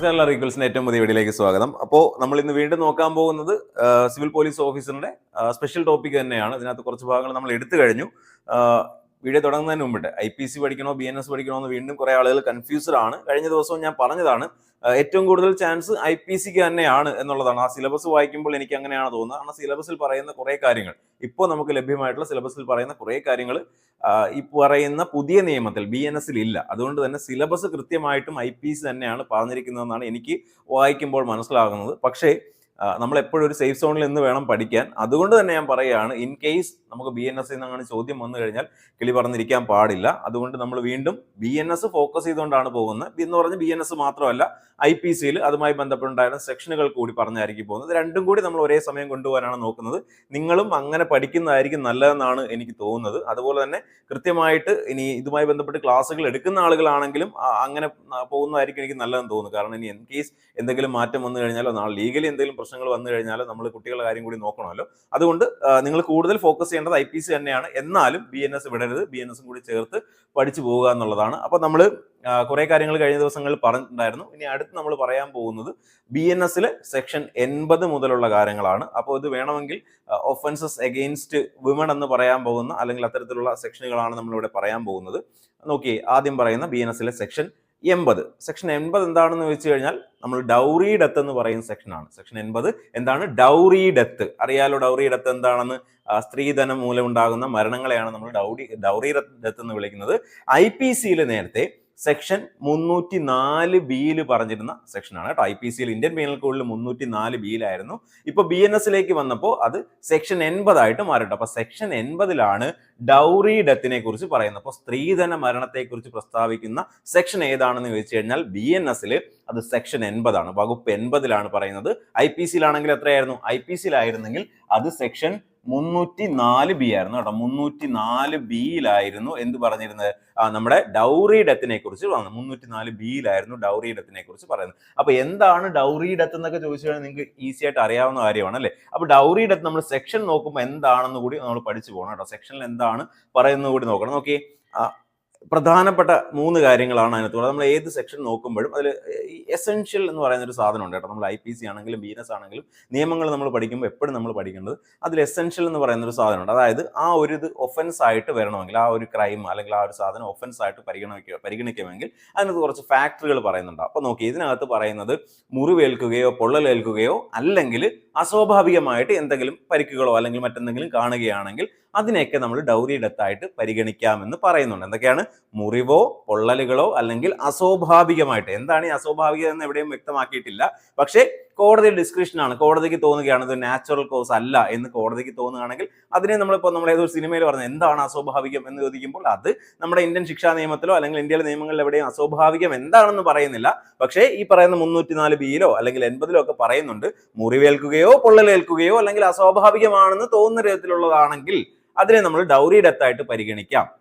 നമസ്കാരം എല്ലാ റീക്വൽസിന്റെ ഏറ്റവും പുതിയ വീഡിയോയിലേക്ക് സ്വാഗതം. അപ്പോൾ നമ്മൾ ഇന്ന് വീണ്ടും നോക്കാൻ പോകുന്നത് സിവിൽ പോലീസ് ഓഫീസറിന്റെ സ്പെഷ്യൽ ടോപ്പിക് തന്നെയാണ്. ഇതിനകത്ത് കുറച്ച് ഭാഗങ്ങൾ നമ്മൾ എടുത്തു കഴിഞ്ഞു. വീഡിയോ തുടങ്ങുന്നതിന് മുമ്പിട്ട് ഐ പി സി പഠിക്കണോ ബി എൻ എസ് പഠിക്കണോ എന്ന് വീണ്ടും കുറേ ആളുകൾ കൺഫ്യൂസ്ഡ് ആണ്. കഴിഞ്ഞ ദിവസവും ഞാൻ പറഞ്ഞതാണ് ഏറ്റവും കൂടുതൽ ചാൻസ് ഐ പി സിക്ക് തന്നെയാണ് എന്നുള്ളതാണ്. ആ സിലബസ് വായിക്കുമ്പോൾ എനിക്ക് അങ്ങനെയാണ് തോന്നുന്നത്. കാരണം സിലബസിൽ പറയുന്ന കുറേ കാര്യങ്ങൾ ഇപ്പോൾ നമുക്ക് ലഭ്യമായിട്ടുള്ള സിലബസിൽ പറയുന്ന കുറേ കാര്യങ്ങൾ ഈ പറയുന്ന പുതിയ നിയമത്തിൽ ബി എൻ എസിൽ ഇല്ല. അതുകൊണ്ട് തന്നെ സിലബസ് കൃത്യമായിട്ടും ഐ പി സി തന്നെയാണ് പറഞ്ഞിരിക്കുന്നതെന്നാണ് എനിക്ക് വായിക്കുമ്പോൾ മനസ്സിലാകുന്നത്. പക്ഷേ നമ്മൾ എപ്പോഴും ഒരു സേഫ് സോണിൽ നിന്ന് വേണം പഠിക്കാൻ. അതുകൊണ്ട് തന്നെ ഞാൻ പറയുകയാണ് ഇൻ കേസ് നമുക്ക് ബി എൻ എസ് നിന്നങ്ങനെ ചോദ്യം വന്നു കഴിഞ്ഞാൽ കിളി പറഞ്ഞിരിക്കാൻ പാടില്ല. അതുകൊണ്ട് നമ്മൾ വീണ്ടും ബി എൻ എസ് ഫോക്കസ് ചെയ്തുകൊണ്ടാണ് പോകുന്നത്. എന്ന് പറഞ്ഞ് ബി എൻ എസ് മാത്രമല്ല ഐ പി സിയിൽ അതുമായി ബന്ധപ്പെട്ടുണ്ടായിരുന്ന സെക്ഷനുകൾ കൂടി പറഞ്ഞായിരിക്കും പോകുന്നത്. രണ്ടും കൂടി നമ്മൾ ഒരേ സമയം കൊണ്ടുപോകാനാണ് നോക്കുന്നത്. നിങ്ങളും അങ്ങനെ പഠിക്കുന്നതായിരിക്കും നല്ലതെന്നാണ് എനിക്ക് തോന്നുന്നത്. അതുപോലെ തന്നെ കൃത്യമായിട്ട് ഇനി ഇതുമായി ബന്ധപ്പെട്ട് ക്ലാസ്സുകൾ എടുക്കുന്ന ആളുകളാണെങ്കിലും അങ്ങനെ പോകുന്നതായിരിക്കും എനിക്ക് നല്ലതെന്ന് തോന്നുന്നു. കാരണം ഇനി ഇൻ കേസ് എന്തെങ്കിലും മാറ്റം വന്നു കഴിഞ്ഞാലോ നാളെ ലീഗലി എന്തെങ്കിലും പ്രശ്നങ്ങൾ വന്നു കഴിഞ്ഞാൽ നമ്മൾ കുട്ടികളുടെ കാര്യം കൂടി നോക്കണമല്ലോ. അതുകൊണ്ട് നിങ്ങൾ കൂടുതൽ ഫോക്കസ് ചെയ്യേണ്ടത് ഐ പി സി തന്നെയാണ്. എന്നാലും ബി എൻ എസ് വിടരുത്. ബി എൻ എസും കൂടി ചേർത്ത് പഠിച്ചു പോവുക എന്നുള്ളതാണ്. അപ്പോൾ നമ്മൾ കുറേ കാര്യങ്ങൾ കഴിഞ്ഞ ദിവസങ്ങളിൽ പറഞ്ഞിട്ടുണ്ടായിരുന്നു. ഇനി അടുത്ത് നമ്മൾ പറയാൻ പോകുന്നത് ബി എൻ എസിൽ സെക്ഷൻ എൺപത് മുതലുള്ള കാര്യങ്ങളാണ്. അപ്പോൾ ഇത് വേണമെങ്കിൽ ഒഫൻസസ് എഗെയിൻസ്റ്റ് വിമൺ എന്ന് പറയാൻ പോകുന്ന അല്ലെങ്കിൽ അത്തരത്തിലുള്ള സെക്ഷനുകളാണ് നമ്മളിവിടെ പറയാൻ പോകുന്നത്. നോക്കി ആദ്യം പറയുന്ന ബി എൻ എസിലെ സെക്ഷൻ എൺപത്. സെക്ഷൻ എൺപത് എന്താണെന്ന് വെച്ച് കഴിഞ്ഞാൽ നമ്മൾ ഡൗറി ഡെത്ത് എന്ന് പറയുന്ന സെക്ഷനാണ് സെക്ഷൻ എൺപത് എന്താണ്? ഡൗറി ഡെത്ത് അറിയാലോ ഡൗറി ഡെത്ത് എന്താണെന്ന്? സ്ത്രീധനം മൂലം ഉണ്ടാകുന്ന മരണങ്ങളെയാണ് നമ്മൾ ഡൗറി ഡൗറി ഡെത്ത് എന്ന് വിളിക്കുന്നത്. ഐ പി സിയിൽ നേരത്തെ സെക്ഷൻ മുന്നൂറ്റി നാല് ബിയിൽ പറഞ്ഞിരുന്ന സെക്ഷനാണ് കേട്ടോ. ഐ പി സിയിൽ ഇന്ത്യൻ പീനൽ കോഡിൽ മുന്നൂറ്റി നാല് ബിയിലായിരുന്നു ഇപ്പൊ ബി എൻ എസിലേക്ക് വന്നപ്പോൾ അത് സെക്ഷൻ എൺപതായിട്ട് മാറിട്ടോ. അപ്പോൾ സെക്ഷൻ എൺപതിലാണ് ഡൗറി ഡെത്തിനെ കുറിച്ച് പറയുന്നത്. അപ്പോൾ സ്ത്രീധന മരണത്തെക്കുറിച്ച് പ്രസ്താവിക്കുന്ന സെക്ഷൻ ഏതാണെന്ന് ചോദിച്ചു കഴിഞ്ഞാൽ ബി എൻ എസിൽ അത് സെക്ഷൻ എൺപതാണ്. വകുപ്പ് എൺപതിലാണ് പറയുന്നത്. ഐ പി സിയിലാണെങ്കിൽ എത്രയായിരുന്നു? ഐ പി സിയിലായിരുന്നെങ്കിൽ അത് സെക്ഷൻ മുന്നൂറ്റി നാല് ബി ആയിരുന്നു കേട്ടോ. മുന്നൂറ്റി നാല് ബിയിലായിരുന്നു എന്ത് പറഞ്ഞിരുന്നത്? നമ്മുടെ ഡൗറി ഡെത്തിനെ കുറിച്ച് പറഞ്ഞു മുന്നൂറ്റി നാല് ബിയിലായിരുന്നു ഡൗറി ഡെത്തിനെ കുറിച്ച് പറയുന്നത്. അപ്പൊ എന്താണ് ഡൗറി ഡെത്ത് എന്നൊക്കെ ചോദിച്ചു കഴിഞ്ഞാൽ നിങ്ങൾക്ക് ഈസി ആയിട്ട് അറിയാവുന്ന കാര്യമാണ് അല്ലേ? അപ്പൊ ഡൗറി ഡെത്ത് നമ്മൾ സെക്ഷൻ നോക്കുമ്പോൾ എന്താണെന്ന് കൂടി നമ്മൾ പഠിച്ചു പോകണം കേട്ടോ. സെക്ഷനിൽ എന്താണ് പറയുന്നത് കൂടി നോക്കണം. നോക്കി പ്രധാനപ്പെട്ട മൂന്ന് കാര്യങ്ങളാണ് അതിനകത്ത് നമ്മൾ ഏത് സെക്ഷൻ നോക്കുമ്പോഴും അതിൽ എസെൻഷ്യൽ എന്ന് പറയുന്ന ഒരു സാധനം ഉണ്ട് കേട്ടോ. നമ്മൾ ഐ പി സി ആണെങ്കിലും ബീനസ് ആണെങ്കിലും നിയമങ്ങൾ നമ്മൾ പഠിക്കുമ്പോൾ എപ്പോഴും നമ്മൾ പഠിക്കേണ്ടത് അതിൽ എസെൻഷ്യൽ എന്ന് പറയുന്ന ഒരു സാധനമുണ്ട്. അതായത് ആ ഒരു ഇത് ഒഫൻസ് ആയിട്ട് വരണമെങ്കിൽ ആ ഒരു ക്രൈം അല്ലെങ്കിൽ ആ ഒരു സാധനം ഒഫൻസ് ആയിട്ട് പരിഗണിക്കുക പരിഗണിക്കുമെങ്കിൽ അതിനകത്ത് കുറച്ച് ഫാക്ടറുകൾ പറയുന്നുണ്ട്. അപ്പോൾ നോക്കി ഇതിനകത്ത് പറയുന്നത് മുറിവേൽക്കുകയോ പൊള്ളലേൽക്കുകയോ അല്ലെങ്കിൽ അസ്വാഭാവികമായിട്ട് എന്തെങ്കിലും പരിക്കുകളോ അല്ലെങ്കിൽ മറ്റെന്തെങ്കിലും കാണുകയാണെങ്കിൽ അതിനെയൊക്കെ നമ്മൾ ഡൗറി ഡെത്തായിട്ട് പരിഗണിക്കാമെന്ന് പറയുന്നുണ്ട്. എന്തൊക്കെയാണ്? മുറിവോ പൊള്ളലുകളോ അല്ലെങ്കിൽ അസ്വാഭാവികമായിട്ട് എന്താണ് ഈ അസ്വാഭാവികത എന്ന് എവിടെയും വ്യക്തമാക്കിയിട്ടില്ല. പക്ഷേ കോടതി ഡിസ്ക്രിപ്ഷൻ ആണ് കോടതിക്ക് തോന്നുകയാണ് ഇത് നാച്ചുറൽ കോസ് അല്ല എന്ന് കോടതിക്ക് തോന്നുകയാണെങ്കിൽ അതിനെ നമ്മളിപ്പോൾ നമ്മൾ ഏതൊരു സിനിമയിൽ പറഞ്ഞത് എന്താണ് അസ്വാഭാവികം എന്ന് ചോദിക്കുമ്പോൾ അത് നമ്മുടെ ഇന്ത്യൻ ശിക്ഷാ നിയമത്തിലോ അല്ലെങ്കിൽ ഇന്ത്യയിലെ നിയമങ്ങളിൽ എവിടെയും അസ്വാഭാവികം എന്താണെന്ന് പറയുന്നില്ല. പക്ഷേ ഈ പറയുന്ന മുന്നൂറ്റി നാല് ബിയിലോ അല്ലെങ്കിൽ എൺപതിലോ ഒക്കെ പറയുന്നുണ്ട് മുറിവേൽക്കുകയോ പൊള്ളലേൽക്കുകയോ അല്ലെങ്കിൽ അസ്വാഭാവികമാണെന്ന് തോന്നുന്ന വിധത്തിലുള്ളതാണെങ്കിൽ അതിനെ നമ്മൾ ഡൗറി ഡെത്ത് ആയിട്ട് പരിഗണിക്കാം.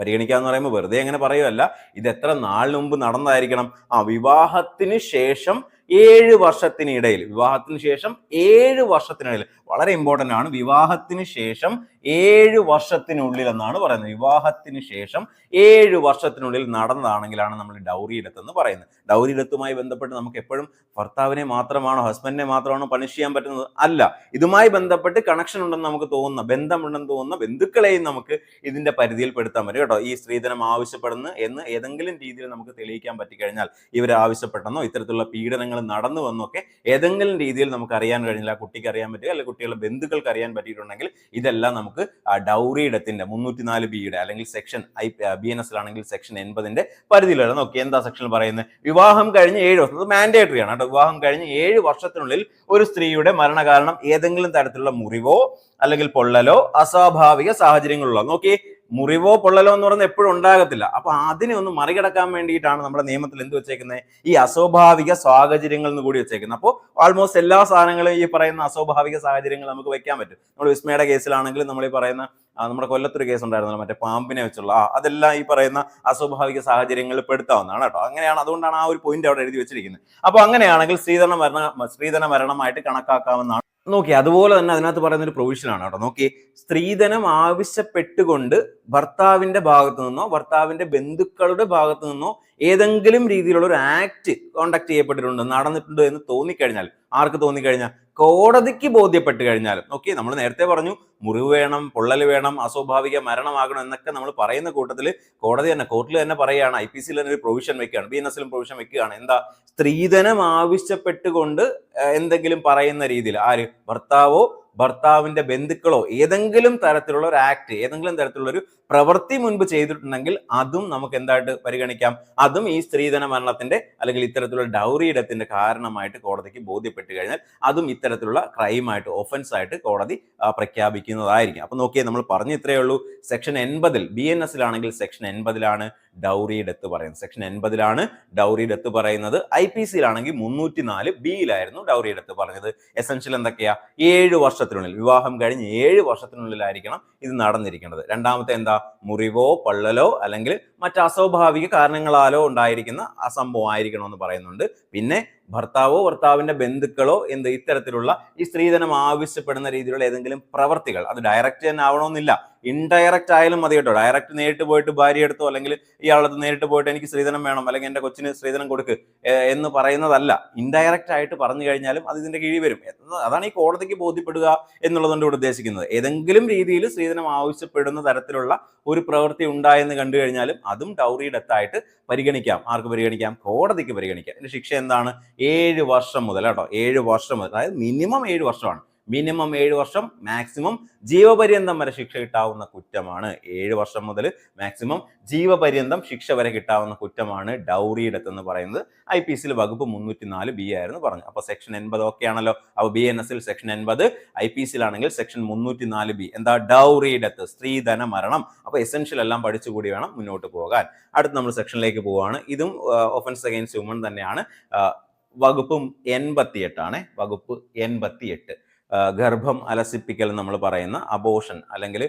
പരിഗണിക്കുക എന്ന് പറയുമ്പോൾ വെറുതെ അങ്ങനെ പറയുമല്ല ഇത് എത്ര നാളിന് മുമ്പ് നടന്നതായിരിക്കണം ആ വിവാഹത്തിന് ശേഷം ഏഴ് വർഷത്തിനിടയിൽ. വിവാഹത്തിന് ശേഷം ഏഴ് വർഷത്തിനിടയിൽ. വളരെ ഇമ്പോർട്ടന്റ് ആണ്. വിവാഹത്തിന് ശേഷം ഏഴ് വർഷത്തിനുള്ളിൽ എന്നാണ് പറയുന്നത്. വിവാഹത്തിന് ശേഷം ഏഴ് വർഷത്തിനുള്ളിൽ നടന്നതാണെങ്കിലാണ് നമ്മൾ ഡൗറി ഡെത്ത് എന്ന് പറയുന്നത്. ഡൗറി ബന്ധപ്പെട്ട് നമുക്ക് എപ്പോഴും ഭർത്താവിനെ മാത്രമാണോ ഹസ്ബൻഡിനെ മാത്രമാണോ പണിഷ് ചെയ്യാൻ പറ്റുന്നത്? അല്ല. ഇതുമായി ബന്ധപ്പെട്ട് കണക്ഷൻ ഉണ്ടെന്ന് നമുക്ക് തോന്നുന്ന ബന്ധമുണ്ടെന്ന് തോന്നുന്ന ബന്ധുക്കളെയും നമുക്ക് ഇതിന്റെ പരിധിയിൽ പെടുത്താൻ പറ്റും കേട്ടോ. ഈ സ്ത്രീധനം ആവശ്യപ്പെടുന്നു എന്ന് ഏതെങ്കിലും രീതിയിൽ നമുക്ക് തെളിയിക്കാൻ പറ്റിക്കഴിഞ്ഞാൽ ഇവർ ആവശ്യപ്പെട്ടെന്നോ ഇത്തരത്തിലുള്ള പീഡനങ്ങൾ നടന്നു വന്നൊക്കെ ഏതെങ്കിലും രീതിയിൽ നമുക്ക് അറിയാൻ കഴിഞ്ഞില്ല. കുട്ടിക്ക് അറിയാൻ പറ്റുക അല്ലെങ്കിൽ കുട്ടികളുടെ ബന്ധുക്കൾക്ക് അറിയാൻ പറ്റിയിട്ടുണ്ടെങ്കിൽ ഇതെല്ലാം നമുക്ക് ആ ഡൗറി ഇടത്തിന്റെ മുന്നൂറ്റി നാല് ബിയുടെ അല്ലെങ്കിൽ സെക്ഷൻ ഐ ബി എൻ എസിലാണെങ്കിൽ സെക്ഷൻ എൺപതിന്റെ പരിധിയിലാണ് നോക്കി എന്താ സെക്ഷൻ പറയുന്നത്? വിവാഹം കഴിഞ്ഞ് ഏഴ് വർഷം അത് മാൻഡേറ്ററി ആണ് കേട്ടോ. വിവാഹം കഴിഞ്ഞ് ഏഴ് വർഷത്തിനുള്ളിൽ ഒരു സ്ത്രീയുടെ മരണകാരണം ഏതെങ്കിലും തരത്തിലുള്ള മുറിവോ അല്ലെങ്കിൽ പൊള്ളലോ അസ്വാഭാവിക സാഹചര്യങ്ങളിലോ നോക്കി മുറിവോ പൊള്ളലോ എന്ന് പറയുന്നത് എപ്പോഴും ഉണ്ടാകത്തില്ല. അപ്പൊ അതിനെ ഒന്ന് മറികടക്കാൻ വേണ്ടിയിട്ടാണ് നമ്മുടെ നിയമത്തിൽ എന്ത് വെച്ചേക്കുന്നത് ഈ അസ്വാഭാവിക സാഹചര്യങ്ങൾ എന്ന് കൂടി വെച്ചേക്കുന്നത് അപ്പോൾ ആൾമോസ്റ്റ് എല്ലാ സാധനങ്ങളും ഈ പറയുന്ന അസ്വാഭാവിക സാഹചര്യങ്ങൾ നമുക്ക് വെക്കാൻ പറ്റും. നമ്മൾ വിസ്മയുടെ കേസിലാണെങ്കിലും നമ്മൾ ഈ പറയുന്ന നമ്മുടെ കൊല്ലത്തൊരു കേസ് ഉണ്ടായിരുന്നല്ലോ മറ്റേ പാമ്പിനെ വെച്ചുള്ള. ആ അതെല്ലാം ഈ പറയുന്ന അസ്വാഭാവിക സാഹചര്യങ്ങളിൽ പെടുത്താവുന്നതാണ് കേട്ടോ. അങ്ങനെയാണ് അതുകൊണ്ടാണ് ആ ഒരു പോയിന്റ് അവിടെ എഴുതി വെച്ചിരിക്കുന്നത് അപ്പൊ അങ്ങനെയാണെങ്കിൽ സ്ത്രീധന മരണ സ്ത്രീധന മരണമായിട്ട് കണക്കാക്കാവുന്നതാണ്. നോക്കി അതുപോലെ തന്നെ അതിനകത്ത് പറയുന്ന ഒരു പ്രൊവിഷനാണ് കേട്ടോ. നോക്കി സ്ത്രീധനം ആവശ്യപ്പെട്ടുകൊണ്ട് ഭർത്താവിന്റെ ഭാഗത്തു നിന്നോ ഭർത്താവിന്റെ ബന്ധുക്കളുടെ ഭാഗത്തു നിന്നോ ഏതെങ്കിലും രീതിയിലുള്ള ഒരു ആക്ട് കോണ്ടാക്ട് ചെയ്യപ്പെട്ടിട്ടുണ്ട് നടന്നിട്ടുണ്ട് എന്ന് തോന്നിക്കഴിഞ്ഞാൽ ആർക്ക് തോന്നിക്കഴിഞ്ഞാൽ? കോടതിക്ക് ബോധ്യപ്പെട്ട് കഴിഞ്ഞാലും ഓക്കെ നമ്മൾ നേരത്തെ പറഞ്ഞു മുറിവ് വേണം പൊള്ളൽ വേണം അസ്വാഭാവിക മരണമാകണം എന്നൊക്കെ നമ്മൾ പറയുന്ന കൂട്ടത്തിൽ കോടതി തന്നെ കോർട്ടിൽ തന്നെ പറയുകയാണ് ഐ പി സിയിൽ തന്നെ ഒരു പ്രൊവിഷൻ വെക്കുകയാണ് ബി എൻ എസിലും പ്രൊവിഷൻ വെക്കുകയാണ്. എന്താ? സ്ത്രീധനം ആവശ്യപ്പെട്ടുകൊണ്ട് എന്തെങ്കിലും പറയുന്ന രീതിയിൽ ആര്? ഭർത്താവോ ഭർത്താവിന്റെ ബന്ധുക്കളോ ഏതെങ്കിലും തരത്തിലുള്ള ഒരു ആക്ട് ഏതെങ്കിലും തരത്തിലുള്ള ഒരു പ്രവൃത്തി മുൻപ് ചെയ്തിട്ടുണ്ടെങ്കിൽ അതും നമുക്ക് എന്തായിട്ട് പരിഗണിക്കാം? അതും ഈ സ്ത്രീധന മരണത്തിന്റെ അല്ലെങ്കിൽ ഇത്തരത്തിലുള്ള ഡൗറി ഇടത്തിന്റെ കാരണമായിട്ട് കോടതിക്ക് ബോധ്യപ്പെട്ട് കഴിഞ്ഞാൽ അതും ഇത്തരത്തിലുള്ള ക്രൈമായിട്ട് ഒഫൻസ് ആയിട്ട് കോടതി പ്രഖ്യാപിക്കുന്നതായിരിക്കും. അപ്പൊ നോക്കിയാൽ നമ്മൾ പറഞ്ഞു ഇത്രയേ ഉള്ളൂ. സെക്ഷൻ എൺപതിൽ ബി എൻ എസിലാണെങ്കിൽ സെക്ഷൻ എൺപതിലാണ്. ഡൗറി ഡെത്ത് പറയുന്നത്. സെക്ഷൻ എൺപതിലാണ് ഡൗറി ഡെത്ത് പറയുന്നത്. ഐ പി സിയിലാണെങ്കിൽ മുന്നൂറ്റി നാല് ബിയിലായിരുന്നു ഡൗറി ഡെത്ത് പറഞ്ഞത്. എസെൻഷ്യൽ എന്തൊക്കെയാ? ഏഴ് വർഷത്തിനുള്ളിൽ വിവാഹം കഴിഞ്ഞ് ഏഴ് വർഷത്തിനുള്ളിലായിരിക്കണം ഇത് നടന്നിരിക്കുന്നത്. രണ്ടാമത്തെ എന്താ? മുറിവോ പള്ളലോ അല്ലെങ്കിൽ മറ്റ് അസ്വാഭാവിക കാരണങ്ങളാലോ ഉണ്ടായിരിക്കുന്ന അസംഭവം ആയിരിക്കണം എന്ന് പറയുന്നുണ്ട്. പിന്നെ ഭർത്താവോ ഭർത്താവിന്റെ ബന്ധുക്കളോ എന്ത്? ഇത്തരത്തിലുള്ള ഈ സ്ത്രീധനം ആവശ്യപ്പെടുന്ന രീതിയിലുള്ള ഏതെങ്കിലും പ്രവർത്തികൾ അത് ഡയറക്റ്റ് തന്നെ ആവണമെന്നില്ല. ഇൻഡയറക്റ്റ് ആയാലും മതി കേട്ടോ. ഡയറക്റ്റ് നേരിട്ട് പോയിട്ട് ഭാര്യ എടുത്തോ അല്ലെങ്കിൽ ഇയാളത് നേരിട്ട് പോയിട്ട് എനിക്ക് സ്ത്രീധനം വേണം അല്ലെങ്കിൽ എന്റെ കൊച്ചിന് സ്ത്രീധനം കൊടുക്ക് എന്ന് പറയുന്നതല്ല. ഇൻഡയറക്റ്റ് ആയിട്ട് പറഞ്ഞു കഴിഞ്ഞാലും അത് ഇതിന്റെ കീഴിൽ വരും. അതാണ് ഈ കോടതിക്ക് ബോധ്യപ്പെടുക എന്നുള്ളതുകൊണ്ട് ഇവിടെ ഉദ്ദേശിക്കുന്നത്. ഏതെങ്കിലും രീതിയിൽ സ്ത്രീധനം ആവശ്യപ്പെടുന്ന തരത്തിലുള്ള ഒരു പ്രവൃത്തി ഉണ്ടായെന്ന് കണ്ടു കഴിഞ്ഞാലും അതും ഡൗറി ഡെത്തായിട്ട് പരിഗണിക്കാം. ആർക്ക് പരിഗണിക്കാം? കോടതിക്ക് പരിഗണിക്കാം. ഇതിന്റെ ശിക്ഷ എന്താണ്? ഏഴ് വർഷം മുതൽ കേട്ടോ. ഏഴ് വർഷം മുതൽ. അതായത് മിനിമം ഏഴ് വർഷമാണ്. മിനിമം ഏഴ് വർഷം മാക്സിമം ജീവപര്യന്തം വരെ ശിക്ഷ കിട്ടാവുന്ന കുറ്റമാണ്. ഏഴ് വർഷം മുതൽ മാക്സിമം ജീവപര്യന്തം ശിക്ഷ വരെ കിട്ടാവുന്ന കുറ്റമാണ് ഡൗറി ഡെത്ത് എന്ന് പറയുന്നത്. ഐ പി വകുപ്പ് മുന്നൂറ്റി നാല് ബി ആയിരുന്നു പറഞ്ഞു അപ്പോൾ സെക്ഷൻ എൺപത് ഒക്കെ ആണല്ലോ. അപ്പോൾ ബി എൻ എസിൽ സെക്ഷൻ എൺപത് ഐ പി സിയിലാണെങ്കിൽ സെക്ഷൻ മുന്നൂറ്റി നാല് ബി. എന്താ? ഡൗറി ഡെത്ത് സ്ത്രീധന മരണം. അപ്പോൾ എസെൻഷ്യൽ എല്ലാം പഠിച്ചുകൂടി വേണം മുന്നോട്ട് പോകാൻ. അടുത്ത് നമ്മൾ സെക്ഷനിലേക്ക് പോവുകയാണ് ഇതും ഒഫൻസ് അഗെയിൻസ്റ്റ് ഹ്യൂമൻ തന്നെയാണ്. വകുപ്പും വകുപ്പും എൺപത്തിയെട്ടാണ്. വകുപ്പ് എൺപത്തിയെട്ട്. ഗർഭം അലസിപ്പിക്കൽ നമ്മൾ പറയുന്ന അബോഷൻ അല്ലെങ്കിൽ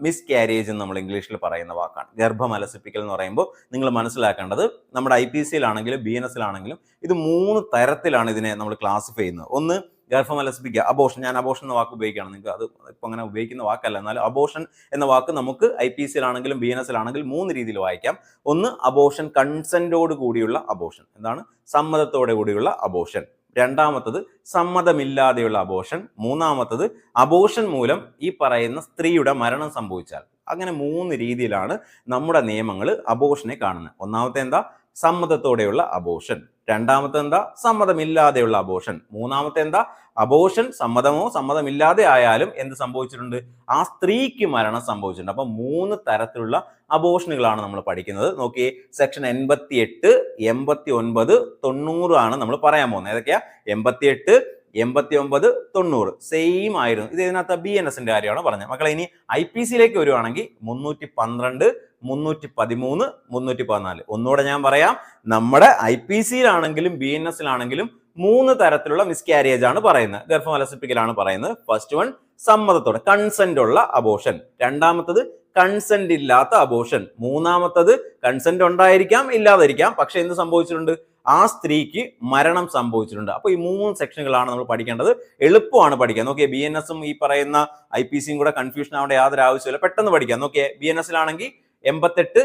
മിസ് ക്യാരേജ് എന്ന് നമ്മൾ ഇംഗ്ലീഷിൽ പറയുന്ന വാക്കാണ്. ഗർഭം അലസിപ്പിക്കൽ എന്ന് പറയുമ്പോൾ നിങ്ങൾ മനസ്സിലാക്കേണ്ടത് നമ്മുടെ ഐ പി സിയിലാണെങ്കിലും ബി എൻ എസിലാണെങ്കിലും ഇത് മൂന്ന് തരത്തിലാണ് ഇതിനെ നമ്മൾ ക്ലാസിഫൈ ചെയ്യുന്നത്. ഒന്ന് ഗർഭം അലസിപ്പിക്കുക. അബോഷൻ ഞാൻ അബോഷൻ എന്ന വാക്ക് ഉപയോഗിക്കുകയാണ്. നിങ്ങൾക്ക് അത് ഇപ്പം അങ്ങനെ ഉപയോഗിക്കുന്ന വാക്കല്ല. എന്നാലും അബോഷൻ എന്ന വാക്ക് നമുക്ക് ഐ പി സിയിലാണെങ്കിലും ബി എൻ എസിലാണെങ്കിലും മൂന്ന് രീതിയിൽ വായിക്കാം. ഒന്ന് അബോഷൻ കൺസെന്റോട് കൂടിയുള്ള അബോഷൻ എന്താണ്? സമ്മതത്തോടെ കൂടിയുള്ള അബോഷൻ രണ്ടാമത്തത് സമ്മതമില്ലാതെയുള്ള അബോഷൻ മൂന്നാമത്തത് അബോഷൻ മൂലം ഈ പറയുന്ന സ്ത്രീയുടെ മരണം സംഭവിച്ചാൽ. അങ്ങനെ മൂന്ന് രീതിയിലാണ് നമ്മുടെ നിയമങ്ങൾ അബോഷനെ കാണുന്നത്. ഒന്നാമത്തെ എന്താ? സമ്മതത്തോടെയുള്ള അബോഷൻ രണ്ടാമത്തെ എന്താ സമ്മതമില്ലാതെയുള്ള അബോഷൻ മൂന്നാമത്തെ എന്താ അബോഷൻ സമ്മതമോ സമ്മതമില്ലാതെ ആയാലും എന്ത് സംഭവിച്ചിട്ടുണ്ട്? ആ സ്ത്രീക്ക് മരണം സംഭവിച്ചിട്ടുണ്ട്. അപ്പൊ മൂന്ന് തരത്തിലുള്ള അബോഷനുകളാണ് നമ്മൾ പഠിക്കുന്നത്. നോക്കിയേ സെക്ഷൻ എൺപത്തി എട്ട് എൺപത്തി ഒൻപത് തൊണ്ണൂറ് ആണ് നമ്മൾ പറയാൻ പോകുന്നത്. ഏതൊക്കെയാ? എൺപത്തി എട്ട് എൺപത്തി ഒമ്പത് തൊണ്ണൂറ്. സെയിം ആയിരുന്നു. ഇത് ഇതിനകത്ത് ബി എൻ എസിന്റെ കാര്യമാണ് പറഞ്ഞത്. മക്കളെ ഇനി ഐ പി സിയിലേക്ക് വരുവാണെങ്കിൽ മുന്നൂറ്റി പന്ത്രണ്ട് മുന്നൂറ്റി പതിമൂന്ന് മുന്നൂറ്റി പതിനാല് ഒന്നുകൂടെ ഞാൻ പറയാം. നമ്മുടെ ഐ പി സിയിലാണെങ്കിലും ബി എൻ എസിലാണെങ്കിലും മൂന്ന് തരത്തിലുള്ള മിസ്കാരേജ് ആണ് പറയുന്നത്. ഗർഭമലസിപ്പിക്കലാണ് പറയുന്നത്. ഫസ്റ്റ് വൺ സമ്മതത്തോടെ. കൺസെന്റ് ഉള്ള അബോഷൻ രണ്ടാമത്തത് കൺസെന്റ് ഇല്ലാത്ത അബോഷൻ മൂന്നാമത്തത് കൺസെന്റ് ഉണ്ടായിരിക്കാം ഇല്ലാതിരിക്കാം. പക്ഷെ എന്ത് സംഭവിച്ചിട്ടുണ്ട്? ആ സ്ത്രീക്ക് മരണം സംഭവിച്ചിട്ടുണ്ട്. അപ്പോൾ ഈ മൂന്ന് സെക്ഷനുകളാണ് നമ്മൾ പഠിക്കേണ്ടത്. എളുപ്പമാണ് പഠിക്കാൻ. നോക്കിയാൽ ബി എൻ എസും ഈ പറയുന്ന ഐ പി സിയും കൂടെ കൺഫ്യൂഷൻ ആവേണ്ട യാതൊരു ആവശ്യമില്ല പെട്ടെന്ന് പഠിക്കാം. നോക്കിയാൽ ബി എൻ എസിലാണെങ്കിൽ എൺപത്തെട്ട്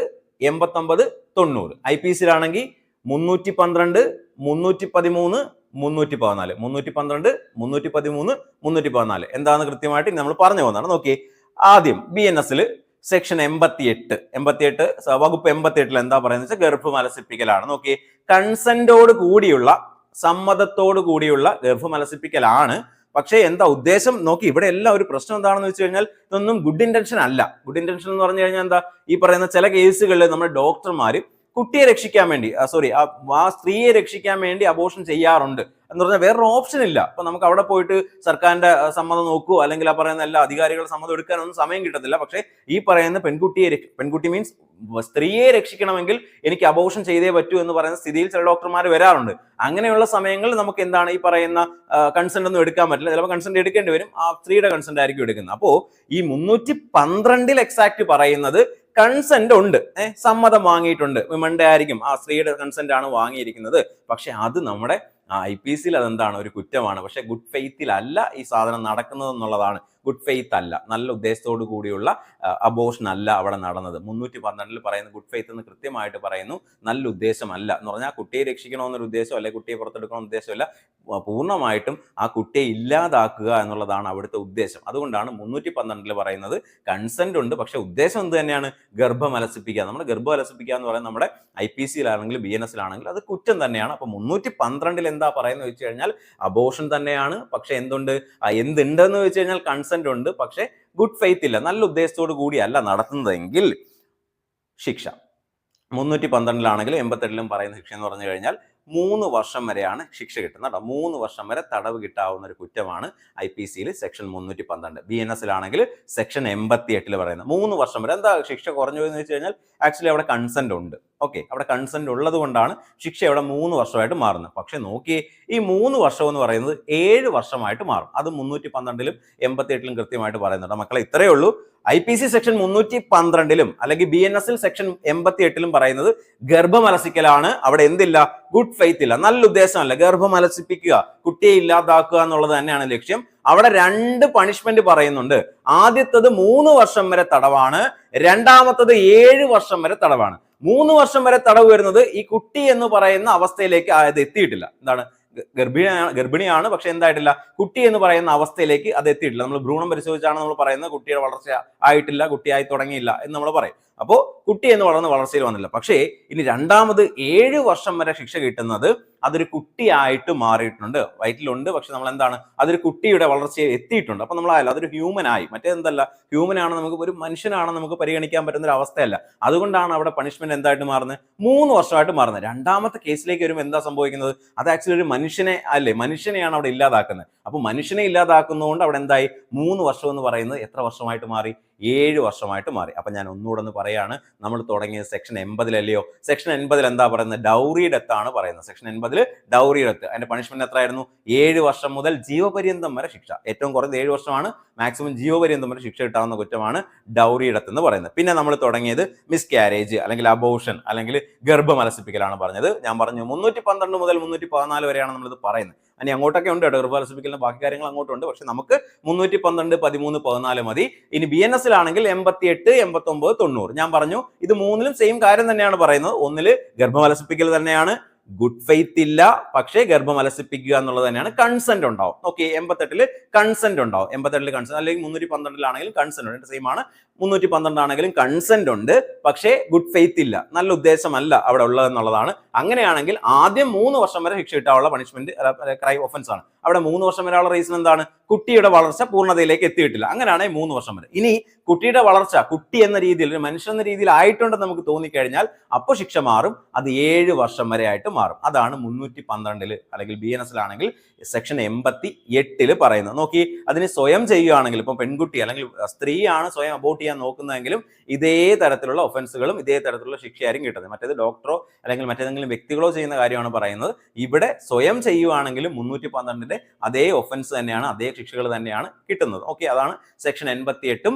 എൺപത്തൊമ്പത് തൊണ്ണൂറ്. ഐ പി സിയിലാണെങ്കിൽ മുന്നൂറ്റി പന്ത്രണ്ട് മുന്നൂറ്റി പതിമൂന്ന് മുന്നൂറ്റി പതിനാല് മുന്നൂറ്റി പന്ത്രണ്ട് മുന്നൂറ്റി പതിമൂന്ന് മുന്നൂറ്റി പതിനാല് എന്താണെന്ന് കൃത്യമായിട്ട് നമ്മൾ പറഞ്ഞു പോകുന്നതാണ്. നോക്കി ആദ്യം ബി എൻ എസിൽ സെക്ഷൻ എൺപത്തി എട്ട് എൺപത്തി എട്ട് വകുപ്പ് എൺപത്തി എട്ടിൽ എന്താ പറയുന്നത് വെച്ചാൽ ഗർഭ മലസിപ്പിക്കലാണ് നോക്കി കൺസെന്റോട് കൂടിയുള്ള സമ്മതത്തോട് കൂടിയുള്ള ഗർഭമലസിപ്പിക്കലാണ്. പക്ഷേ എന്താ ഉദ്ദേശം? നോക്കി ഇവിടെ എല്ലാം ഒരു പ്രശ്നം എന്താണെന്ന് വെച്ച് കഴിഞ്ഞാൽ ഇതൊന്നും ഗുഡ് ഇന്റൻഷൻ അല്ല. ഗുഡ് ഇന്റൻഷൻ എന്ന് പറഞ്ഞു കഴിഞ്ഞാൽ എന്താ? ഈ പറയുന്ന ചില കേസുകളിൽ നമ്മുടെ ഡോക്ടർമാർ കുട്ടിയെ രക്ഷിക്കാൻ വേണ്ടി സോറി ആ സ്ത്രീയെ രക്ഷിക്കാൻ വേണ്ടി അബോഷൻ ചെയ്യാറുണ്ട്. എന്ന് പറഞ്ഞാൽ വേറൊരു ഓപ്ഷൻ ഇല്ല. അപ്പൊ നമുക്ക് അവിടെ പോയിട്ട് സർക്കാരിന്റെ സമ്മതം നോക്കുവോ അല്ലെങ്കിൽ ആ പറയുന്ന എല്ലാ അധികാരികളുടെ സമ്മതം എടുക്കാനൊന്നും സമയം കിട്ടത്തില്ല. പക്ഷേ ഈ പറയുന്ന പെൺകുട്ടിയെ പെൺകുട്ടി മീൻസ് സ്ത്രീയെ രക്ഷിക്കണമെങ്കിൽ എനിക്ക് അബോഷൻ ചെയ്തേ പറ്റൂ എന്ന് പറയുന്ന സ്ഥിതിയിൽ ചില ഡോക്ടർമാർ വരാറുണ്ട്. അങ്ങനെയുള്ള സമയങ്ങളിൽ നമുക്ക് എന്താണ് ഈ പറയുന്ന കൺസെന്റ് ഒന്നും എടുക്കാൻ പറ്റില്ല. ചിലപ്പോൾ കൺസെന്റ് എടുക്കേണ്ടി വരും. ആ സ്ത്രീയുടെ കൺസെന്റ് ആയിരിക്കും എടുക്കുന്നത്. അപ്പോ ഈ മുന്നൂറ്റി പന്ത്രണ്ടിൽ എക്സാക്ട് പറയുന്നത് കൺസെന്റ് ഉണ്ട്. സമ്മതം വാങ്ങിയിട്ടുണ്ട്. വിമന്റെ ആയിരിക്കും ആ സ്ത്രീയുടെ കൺസെന്റ് ആണ് വാങ്ങിയിരിക്കുന്നത്. പക്ഷെ അത് നമ്മുടെ ഐ പി സിയിൽ അതെന്താണ്? ഒരു കുറ്റമാണ്. പക്ഷേ ഗുഡ് ഫെയ്ത്തിലല്ല ഈ സാധനം നടക്കുന്നത് എന്നുള്ളതാണ് ഗുഡ് ഫെയ്ത്ത് അല്ല. നല്ല ഉദ്ദേശത്തോടു കൂടിയുള്ള അബോഷൻ അല്ല അവിടെ നടന്നത്. മുന്നൂറ്റി പന്ത്രണ്ടിൽ പറയുന്ന ഗുഡ് ഫെയ്ത്ത് എന്ന് കൃത്യമായിട്ട് പറയുന്നു നല്ല ഉദ്ദേശമല്ല. എന്ന് പറഞ്ഞാൽ കുട്ടിയെ രക്ഷിക്കണമെന്നൊരു ഉദ്ദേശം അല്ലെങ്കിൽ കുട്ടിയെ പുറത്തെടുക്കണമെന്ന ഉദ്ദേശമല്ല. പൂർണമായിട്ടും ആ കുട്ടിയെ ഇല്ലാതാക്കുക എന്നുള്ളതാണ് അവിടുത്തെ ഉദ്ദേശം. അതുകൊണ്ടാണ് മുന്നൂറ്റി പന്ത്രണ്ടിൽ പറയുന്നത് കൺസെന്റ് ഉണ്ട് പക്ഷെ ഉദ്ദേശം എന്ത് തന്നെയാണ്? ഗർഭം അലസിപ്പിക്കുക. നമ്മുടെ ഗർഭം അലസിപ്പിക്കുക എന്ന് പറയുന്നത് നമ്മുടെ ഐ പി സിയിലാണെങ്കിൽ ബി എൻ എസിലാണെങ്കിൽ അത് കുറ്റം തന്നെയാണ്. അപ്പൊ മുന്നൂറ്റി പന്ത്രണ്ടിൽ എന്താ പറയുന്നത് വെച്ച് കഴിഞ്ഞാൽ അബോഷൻ തന്നെയാണ്. പക്ഷെ എന്തുണ്ട്? എന്തുണ്ടെന്ന് വെച്ച് കഴിഞ്ഞാൽ കൺസെന്റ് ഉണ്ട്. പക്ഷേ ഗുഡ് ഫെയ്ത്ത് ഇല്ല. നല്ല ഉദ്ദേശത്തോടു കൂടിയല്ല നടത്തുന്നതെങ്കിൽ ശിക്ഷ. മുന്നൂറ്റി പന്ത്രണ്ടിലാണെങ്കിലും എൺപത്തെട്ടിലും പറയുന്ന ശിക്ഷ എന്ന് പറഞ്ഞു കഴിഞ്ഞാൽ മൂന്ന് വർഷം വരെയാണ് ശിക്ഷ കിട്ടുന്നത് കേട്ടോ. മൂന്ന് വർഷം വരെ തടവ് കിട്ടാവുന്ന ഒരു കുറ്റമാണ് ഐ പി സിയിൽ സെക്ഷൻ മുന്നൂറ്റി പന്ത്രണ്ട് ബി എൻ എസിലാണെങ്കിൽ സെക്ഷൻ എൺപത്തി എട്ടിൽ പറയുന്നത്. മൂന്ന് വർഷം വരെ എന്താ ശിക്ഷ കുറഞ്ഞു എന്ന് വെച്ച് കഴിഞ്ഞാൽ ആക്ച്വലി അവിടെ കൺസെന്റ് ഉണ്ട്. ഓക്കെ അവിടെ കൺസെന്റ് ഉള്ളത് കൊണ്ടാണ് ശിക്ഷ അവിടെ മൂന്ന് വർഷമായിട്ട് മാറുന്നത്. പക്ഷെ നോക്കിയേ ഈ മൂന്ന് വർഷം എന്ന് പറയുന്നത് ഏഴ് വർഷമായിട്ട് മാറും. അത് മുന്നൂറ്റി പന്ത്രണ്ടിലും എൺപത്തി എട്ടിലും കൃത്യമായിട്ട് പറയുന്നുണ്ട്. മക്കളെ ഇത്രയേ ഉള്ളൂ. ഐ പി സി സെക്ഷൻ മുന്നൂറ്റി പന്ത്രണ്ടിലും അല്ലെങ്കിൽ ബി എൻ എസിൽ സെക്ഷൻ എൺപത്തി എട്ടിലും പറയുന്നത് ഗർഭമലസിക്കലാണ്. അവിടെ എന്തില്ല? ഗുഡ് ഫെയ്ത്ത് ഇല്ല. നല്ല ഉദ്ദേശമല്ല. ഗർഭമലസിപ്പിക്കുക കുട്ടിയെ ഇല്ലാതാക്കുക എന്നുള്ളത് തന്നെയാണ് ലക്ഷ്യം. അവിടെ രണ്ട് പണിഷ്മെന്റ് പറയുന്നുണ്ട്. ആദ്യത്തത് മൂന്ന് വർഷം വരെ തടവാണ്. രണ്ടാമത്തത് ഏഴ് വർഷം വരെ തടവാണ്. മൂന്ന് വർഷം വരെ തടവ് വരുന്നത് ഈ കുട്ടി എന്ന് പറയുന്ന അവസ്ഥയിലേക്ക് അത് എത്തിയിട്ടില്ല. എന്താണ്? ഗർഭിണിയാണ് ഗർഭിണിയാണ് പക്ഷെ എന്തായിട്ടില്ല. കുട്ടി എന്ന് പറയുന്ന അവസ്ഥയിലേക്ക് അത് എത്തിയിട്ടില്ല. നമ്മൾ ഭ്രൂണം പരിശോധിച്ചാണ് നമ്മൾ പറയുന്നത് കുട്ടിയുടെ വളർച്ച ആയിട്ടില്ല കുട്ടിയായി തുടങ്ങിയില്ല എന്ന് നമ്മൾ പറയും. അപ്പോൾ കുട്ടി എന്ന് വളർന്ന് വളർച്ചയിൽ വന്നില്ല. പക്ഷേ ഇനി രണ്ടാമത് ഏഴ് വർഷം വരെ ശിക്ഷ കിട്ടുന്നത് അതൊരു കുട്ടിയായിട്ട് മാറിയിട്ടുണ്ട്. വയറ്റിലുണ്ട് പക്ഷെ നമ്മൾ എന്താണ് അതൊരു കുട്ടിയുടെ വളർച്ചയിൽ എത്തിയിട്ടുണ്ട്. അപ്പൊ നമ്മളായാലും അതൊരു ഹ്യൂമൻ ആയി. മറ്റേതല്ല ഹ്യൂമൻ ആണ് നമുക്ക് ഒരു മനുഷ്യനാണ് നമുക്ക് പരിഗണിക്കാൻ പറ്റുന്ന ഒരു അവസ്ഥയല്ല. അതുകൊണ്ടാണ് അവിടെ പണിഷ്മെന്റ് എന്തായിട്ട് മാറുന്നത്? മൂന്ന് വർഷമായിട്ട് മാറുന്നത്. രണ്ടാമത്തെ കേസിലേക്ക് വരുമ്പോൾ എന്താ സംഭവിക്കുന്നത്? അത് ആക്ച്വലി ഒരു മനുഷ്യനെ അല്ലേ? മനുഷ്യനെയാണ് അവിടെ ഇല്ലാതാക്കുന്നത്. അപ്പൊ മനുഷ്യനെ ഇല്ലാതാക്കുന്നതുകൊണ്ട് അവിടെ എന്തായി? മൂന്ന് വർഷം എന്ന് പറയുന്നത് എത്ര വർഷമായിട്ട് മാറി? ഏഴ് വർഷമായിട്ട് മാറി. അപ്പം ഞാൻ ഒന്നുകൂടെ ഒന്ന് പറയാണ് നമ്മൾ തുടങ്ങിയത് സെക്ഷൻ എൺപതിലല്ലയോ? സെക്ഷൻ എൺപതിൽ എന്താ പറയുന്നത്? ഡൗറി ഡെത്ത് ആണ് പറയുന്നത്. സെക്ഷൻ എൺപതിൽ ഡൗറി ഡെത്ത് അതിന്റെ പണിഷ്മെന്റ് എത്രയായിരുന്നു? ഏഴ് വർഷം മുതൽ ജീവപര്യന്തം വരെ ശിക്ഷ. ഏറ്റവും കുറഞ്ഞത് ഏഴ് വർഷമാണ്. മാക്സിമം ജീവപര്യന്തം വരെ ശിക്ഷ കിട്ടാവുന്ന കുറ്റമാണ് ഡൗറി ഡെത്ത് എന്ന് പറയുന്നത്. പിന്നെ നമ്മൾ തുടങ്ങിയത് മിസ് ക്യാരേജ് അല്ലെങ്കിൽ അബോഷൻ അല്ലെങ്കിൽ ഗർഭമലസിപ്പിക്കലാണ് പറഞ്ഞത്. ഞാൻ പറഞ്ഞു മുന്നൂറ്റി പന്ത്രണ്ട് മുതൽ മുന്നൂറ്റി പതിനാല് വരെയാണ് നമ്മളിത് പറയുന്നത്. ഇനി അങ്ങോട്ടൊക്കെ ഉണ്ട് കേട്ടോ. ഗർഭമലസിപ്പിക്കലിന്റെ ബാക്കി കാര്യങ്ങൾ അങ്ങോട്ടുണ്ട്. പക്ഷെ നമുക്ക് മുന്നൂറ്റി പന്ത്രണ്ട് പതിമൂന്ന് പതിനാല് മതി. ഇനി ബി എൻ എസിലാണെങ്കിൽ എൺപത്തി എട്ട് എൺപത്തി ഒമ്പത് തൊണ്ണൂറ്. ഞാൻ പറഞ്ഞു ഇത് മൂന്നിലും സെയിം കാര്യം തന്നെയാണ് പറയുന്നത്. ഒന്നിൽ ഗർഭമലസിപ്പിക്കൽ തന്നെയാണ്. ഗുഡ് ഫെയ്ത്ത് ഇല്ല പക്ഷേ ഗർഭം അലസിപ്പിക്കുക എന്നുള്ളത് തന്നെയാണ് കൺസെന്റ് ഉണ്ടാവും. ഓക്കെ എൺപത്തെട്ടിൽ കൺസെന്റ് ഉണ്ടാവും. എൺപത്തെട്ടിൽ കൺസെന്റ് അല്ലെങ്കിൽ മുന്നൂറ്റി പന്ത്രണ്ടിലാണെങ്കിലും കൺസെന്റ് ഉണ്ട് സെയിം ആണ്. മുന്നൂറ്റി പന്ത്രണ്ടാണെങ്കിലും കൺസെന്റ് ഉണ്ട് പക്ഷേ ഗുഡ് ഫെയ്ത്ത് ഇല്ല. നല്ല ഉദ്ദേശമല്ല അവിടെ ഉള്ളതെന്നുള്ളതാണ് അങ്ങനെയാണെങ്കിൽ ആദ്യം മൂന്ന് വർഷം വരെ ശിക്ഷ കിട്ടാനുള്ള പണിഷ്മെന്റ് ക്രൈം ഒഫൻസ് ആണ്. അവിടെ മൂന്ന് വർഷം വരെയുള്ള റീസൺ എന്താണ്? കുട്ടിയുടെ വളർച്ച പൂർണതയിലേക്ക് എത്തിയിട്ടില്ല. അങ്ങനെയാണെങ്കിൽ മൂന്ന് വർഷം വരെ. ഇനി കുട്ടിയുടെ വളർച്ച കുട്ടി എന്ന രീതിയിൽ ഒരു മനുഷ്യൻ എന്ന രീതിയിൽ ആയിട്ടുണ്ടെന്ന് നമുക്ക് തോന്നിക്കഴിഞ്ഞാൽ അപ്പോൾ ശിക്ഷ മാറും അത് ഏഴ് വർഷം വരെ ആയിട്ട് മാറും. അതാണ് മുന്നൂറ്റി പന്ത്രണ്ടിൽ അല്ലെങ്കിൽ ബി എൻ എസിലാണെങ്കിൽ സെക്ഷൻ എൺപത്തി എട്ടിൽ പറയുന്നത്. നോക്കി അതിന് സ്വയം ചെയ്യുകയാണെങ്കിൽ ഇപ്പം പെൺകുട്ടി അല്ലെങ്കിൽ സ്ത്രീയാണ് സ്വയം അബോട്ട് ചെയ്യാൻ നോക്കുന്നതെങ്കിലും ഇതേ തരത്തിലുള്ള ഒഫൻസുകളും ഇതേ തരത്തിലുള്ള ശിക്ഷയായിരിക്കും കിട്ടുന്നത്. മറ്റേത് ഡോക്ടറോ അല്ലെങ്കിൽ മറ്റേതെങ്കിലും വ്യക്തികളോ ചെയ്യുന്ന കാര്യമാണ് പറയുന്നത്. ഇവിടെ സ്വയം ചെയ്യുവാണെങ്കിലും മുന്നൂറ്റി പന്ത്രണ്ടിന്റെ അതേ ഒഫൻസ് തന്നെയാണ് അതേ ശിക്ഷകൾ തന്നെയാണ് കിട്ടുന്നത്. ഓക്കെ അതാണ് സെക്ഷൻ എൺപത്തി എട്ടും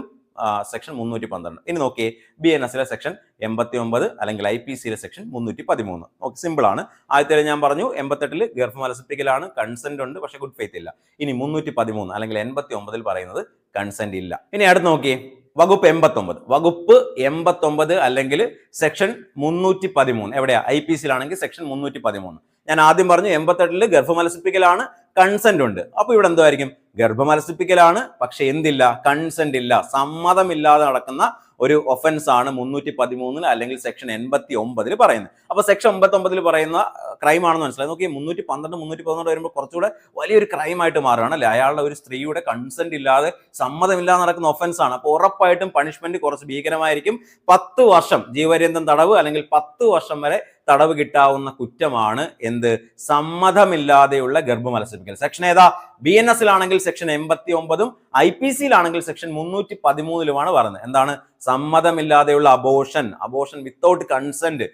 സെക്ഷൻ മുന്നൂറ്റി പന്ത്രണ്ട് ഇനി നോക്കിയേ ബി എൻ എസിലെ സെക്ഷൻ എൺപത്തി ഒമ്പത് അല്ലെങ്കിൽ ഐ പി സിയിലെ സെക്ഷൻ മുന്നൂറ്റി പതിമൂന്ന് ഓക്കെ സിമ്പിൾ ആണ്. ആദ്യത്തെ ഞാൻ പറഞ്ഞു എൺപത്തെട്ടിൽ ഗർഭമലസിപ്പിക്കലാണ് കൺസെന്റ് ഉണ്ട് പക്ഷേ ഗുഡ് ഫെയ്ത്ത് ഇല്ല. ഇനി മുന്നൂറ്റി പതിമൂന്ന് അല്ലെങ്കിൽ എൺപത്തി ഒമ്പതിൽ പറയുന്നത് കൺസെന്റ് ഇല്ല. ഇനി അടുത്ത് നോക്കിയേ വകുപ്പ് എൺപത്തൊമ്പത്. വകുപ്പ് എൺപത്തൊമ്പത് അല്ലെങ്കിൽ സെക്ഷൻ മുന്നൂറ്റി പതിമൂന്ന് എവിടെയാ? ഐ പി സിയിലാണെങ്കിൽ സെക്ഷൻ മുന്നൂറ്റി പതിമൂന്ന് ഞാൻ ആദ്യം പറഞ്ഞു എൺപത്തെട്ടിൽ ഗർഭമലസിപ്പിക്കലാണ് കൺസെന്റ് ഉണ്ട്. അപ്പൊ ഇവിടെ എന്തായിരിക്കും ഗർഭമലസിപ്പിക്കലാണ്. പക്ഷെ എന്തില്ല? കൺസെന്റ് ഇല്ല. സമ്മതമില്ലാതെ നടക്കുന്ന ഒരു ഒഫൻസ് ആണ് മുന്നൂറ്റി പതിമൂന്നിൽ അല്ലെങ്കിൽ സെക്ഷൻ എൺപത്തി ഒമ്പതിൽ പറയുന്നത്. അപ്പൊ സെക്ഷൻ എൺപത്തി ഒമ്പതിൽ പറയുന്ന ക്രൈം ആണെന്ന് മനസ്സിലായി. നോക്കി മുന്നൂറ്റി പന്ത്രണ്ട് മുന്നൂറ്റി പതിനൊന്ന് വരുമ്പോൾ കുറച്ചുകൂടെ വലിയൊരു ക്രൈം ആയിട്ട് മാറുകയാണ് അല്ലേ? അയാളുടെ ഒരു സ്ത്രീയുടെ കൺസെന്റ് ഇല്ലാതെ സമ്മതമില്ലാതെ നടക്കുന്ന ഒഫൻസ് ആണ്. അപ്പോൾ ഉറപ്പായിട്ടും പണിഷ്മെന്റ് കുറച്ച് ഭീകരമായിരിക്കും. പത്ത് വർഷം ജീവപര്യന്തം തടവ് അല്ലെങ്കിൽ പത്ത് വർഷം വരെ തടവ് കിട്ടാവുന്ന കുറ്റമാണ് എന്ത്? സമ്മതമില്ലാതെയുള്ള ഗർഭമത്സരിപ്പിക്കൽ സെക്ഷൻ ഏതാ? ബി എൻ എസിലാണെങ്കിൽ സെക്ഷൻ എൺപത്തി ഒമ്പതും ഐ പി സിയിലാണെങ്കിൽ സെക്ഷൻ മുന്നൂറ്റി പതിമൂന്നിലുമാണ് പറയുന്നത്. എന്താണ്? സമ്മതമില്ലാതെയുള്ള abortion abortion without consent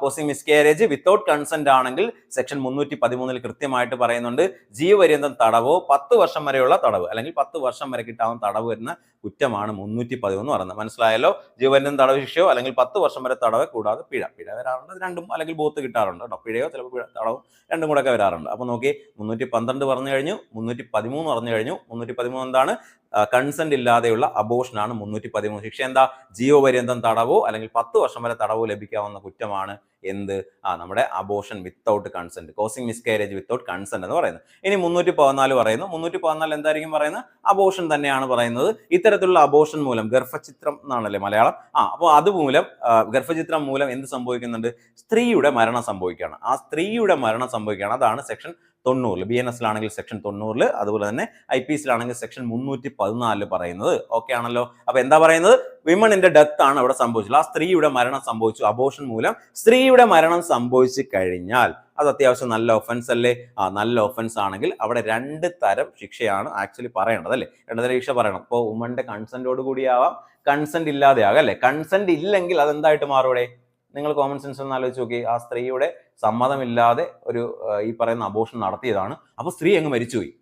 causing miscarriage without consent ആണെങ്കിൽ സെക്ഷൻ മുന്നൂറ്റി പതിമൂന്നിൽ കൃത്യമായിട്ട് പറയുന്നുണ്ട്. ജീവപര്യന്തം തടവോ പത്ത് വർഷം വരെയുള്ള തടവ് അല്ലെങ്കിൽ പത്ത് വർഷം വരെ കിട്ടാവുന്ന തടവ് വരുന്ന കുറ്റമാണ് മുന്നൂറ്റി പതിമൂന്ന് പറയുന്നത്. മനസ്സിലായല്ലോ? ജീവപര്യന്തം തടവ് ശിക്ഷയോ അല്ലെങ്കിൽ പത്ത് വർഷം വരെ തടവ് കൂടാതെ പിഴ. പിഴ വരാറുണ്ട് രണ്ടും അല്ലെങ്കിൽ ബോത്ത് കിട്ടാറുണ്ട് കേട്ടോ. പിഴയോ ചിലപ്പോൾ തടവും രണ്ടും കൂടെ ഒക്കെ വരാറുണ്ട്. അപ്പോൾ നോക്കി മുന്നൂറ്റി പന്ത്രണ്ട് പറഞ്ഞു കഴിഞ്ഞു മുന്നൂറ്റി പതിമൂന്ന് പറഞ്ഞു കഴിഞ്ഞു. മുന്നൂറ്റി പതിമൂന്ന് എന്താണ്? കൺസെന്റ് ഇല്ലാതെയുള്ള അബോഷനാണ് മുന്നൂറ്റി പതിമൂന്ന് ശിക്ഷ എന്താ? ജീവപര്യന്തം തടവോ അല്ലെങ്കിൽ പത്ത് വർഷം വരെ തടവോ ലഭിക്കാവുന്ന കുറ്റമാണ് എന്ത്? ആ നമ്മുടെ abortion without consent causing miscarriage without consent എന്ന് പറയുന്നത്. ഇനി മുന്നൂറ്റി പതിനാല് പറയുന്നു. മുന്നൂറ്റി പതിനാല് എന്തായിരിക്കും പറയുന്നത്? അബോഷൻ തന്നെയാണ് പറയുന്നത്. ഇത്തരത്തിലുള്ള അബോഷൻ മൂലം ഗർഭചിത്രം എന്നാണല്ലേ മലയാളം? ആ അപ്പോൾ അതുമൂലം ഗർഭചിത്രം മൂലം എന്ത് സംഭവിക്കുന്നുണ്ട്? സ്ത്രീയുടെ മരണം സംഭവിക്കുകയാണ്. ആ സ്ത്രീയുടെ മരണം സംഭവിക്കുകയാണ്. അതാണ് സെക്ഷൻ തൊണ്ണൂറിൽ ബി എൻ എസിലാണെങ്കിൽ സെക്ഷൻ തൊണ്ണൂറിൽ അതുപോലെ തന്നെ ഐ പി എസിലാണെങ്കിൽ സെക്ഷൻ മുന്നൂറ്റി പതിനാലിൽ പറയുന്നത്. ഓക്കെ ആണല്ലോ? അപ്പൊ എന്താ പറയുന്നത്? വിമണിന്റെ ഡെത്ത് ആണ് അവിടെ സംഭവിച്ചത്. ആ സ്ത്രീയുടെ മരണം സംഭവിച്ചു. അബോഷൻ മൂലം സ്ത്രീയുടെ മരണം സംഭവിച്ചു കഴിഞ്ഞാൽ അത് അത്യാവശ്യം നല്ല ഒഫൻസ് അല്ലേ? ആ നല്ല ഒഫൻസ് ആണെങ്കിൽ അവിടെ രണ്ട് തരം ശിക്ഷയാണ് ആക്ച്വലി പറയേണ്ടത് അല്ലേ? രണ്ട് തരം ശിക്ഷ പറയണം. ഇപ്പോൾ ഉമ്മന്റെ കൺസെന്റോട് കൂടിയാവാം. കൺസെന്റ് ഇല്ലാതെ ആകാം അല്ലേ? കൺസെന്റ് ഇല്ലെങ്കിൽ അത് എന്തായിട്ട് മാറൂടെ നിങ്ങൾ കോമൺ സെൻസ് ഒന്ന് ആലോചിച്ച് നോക്കി. ആ സ്ത്രീയുടെ സമ്മതമില്ലാതെ ഒരു ഈ പറയുന്ന അബോഷൻ നടത്തിയതാണ്. അപ്പോൾ സ്ത്രീ അങ്ങ് മരിച്ചുപോയി.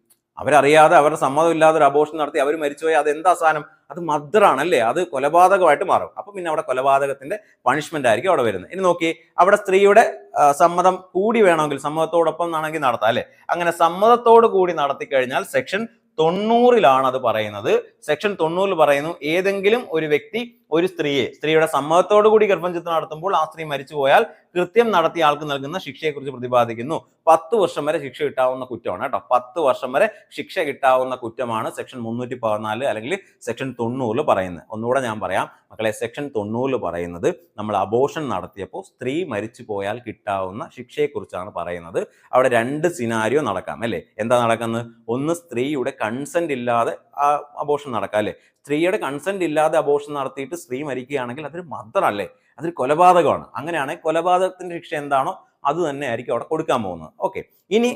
അവരറിയാതെ അവരുടെ സമ്മതമില്ലാതെ ഒരു അബോഷൻ നടത്തി അവർ മരിച്ചുപോയി. അത് എന്താ സാധനം? അത് മദ്രാണ് അല്ലേ അത് കൊലപാതകമായിട്ട് മാറും. അപ്പൊ പിന്നെ അവിടെ കൊലപാതകത്തിന്റെ പണിഷ്മെന്റ് ആയിരിക്കും അവിടെ വരുന്നത്. ഇനി നോക്കി അവിടെ സ്ത്രീയുടെ സമ്മതം കൂടി വേണമെങ്കിൽ സമ്മതത്തോടൊപ്പം ആണെങ്കിൽ നടത്താം അല്ലേ? അങ്ങനെ സമ്മതത്തോട് കൂടി നടത്തി കഴിഞ്ഞാൽ സെക്ഷൻ തൊണ്ണൂറിലാണ് അത് പറയുന്നത്. സെക്ഷൻ തൊണ്ണൂറിൽ പറയുന്നു ഏതെങ്കിലും ഒരു വ്യക്തി ഒരു സ്ത്രീയെ സ്ത്രീയുടെ സമ്മതത്തോടു കൂടി ഗർഭചിത്രം നടത്തുമ്പോൾ ആ സ്ത്രീ മരിച്ചു പോയാൽ കൃത്യം നടത്തിയ ആൾക്ക് നൽകുന്ന ശിക്ഷയെക്കുറിച്ച് പ്രതിപാദിക്കുന്നു. പത്ത് വർഷം വരെ ശിക്ഷ കിട്ടാവുന്ന കുറ്റമാണ് കേട്ടോ. പത്ത് വർഷം വരെ ശിക്ഷ കിട്ടാവുന്ന കുറ്റമാണ് സെക്ഷൻ മുന്നൂറ്റി പതിനാല് അല്ലെങ്കിൽ സെക്ഷൻ തൊണ്ണൂറിൽ പറയുന്നത്. ഒന്നുകൂടെ ഞാൻ പറയാം. മക്കളെ സെക്ഷൻ തൊണ്ണൂറിൽ പറയുന്നത് നമ്മൾ അബോഷൻ നടത്തിയപ്പോൾ സ്ത്രീ മരിച്ചു പോയാൽ കിട്ടാവുന്ന ശിക്ഷയെക്കുറിച്ചാണ് പറയുന്നത്. അവിടെ രണ്ട് സിനാരിയോ നടക്കാം അല്ലേ? എന്താ നടക്കുന്നത്? ഒന്ന് സ്ത്രീയുടെ കൺസെന്റ് ഇല്ലാതെ അബോഷൻ നടക്കാം അല്ലേ? സ്ത്രീയുടെ കൺസെന്റ് ഇല്ലാതെ അബോഷൻ നടത്തിയിട്ട് സ്ത്രീ മരിക്കുകയാണെങ്കിൽ അതൊരു മർദ്ദറല്ലേ അതൊരു കൊലപാതകമാണ്. അങ്ങനെയാണെങ്കിൽ കൊലപാതകത്തിന്റെ ശിക്ഷ എന്താണോ അത് തന്നെ ആയിരിക്കും അവിടെ കൊടുക്കാൻ പോകുന്നത്. ഓക്കെ ഇനി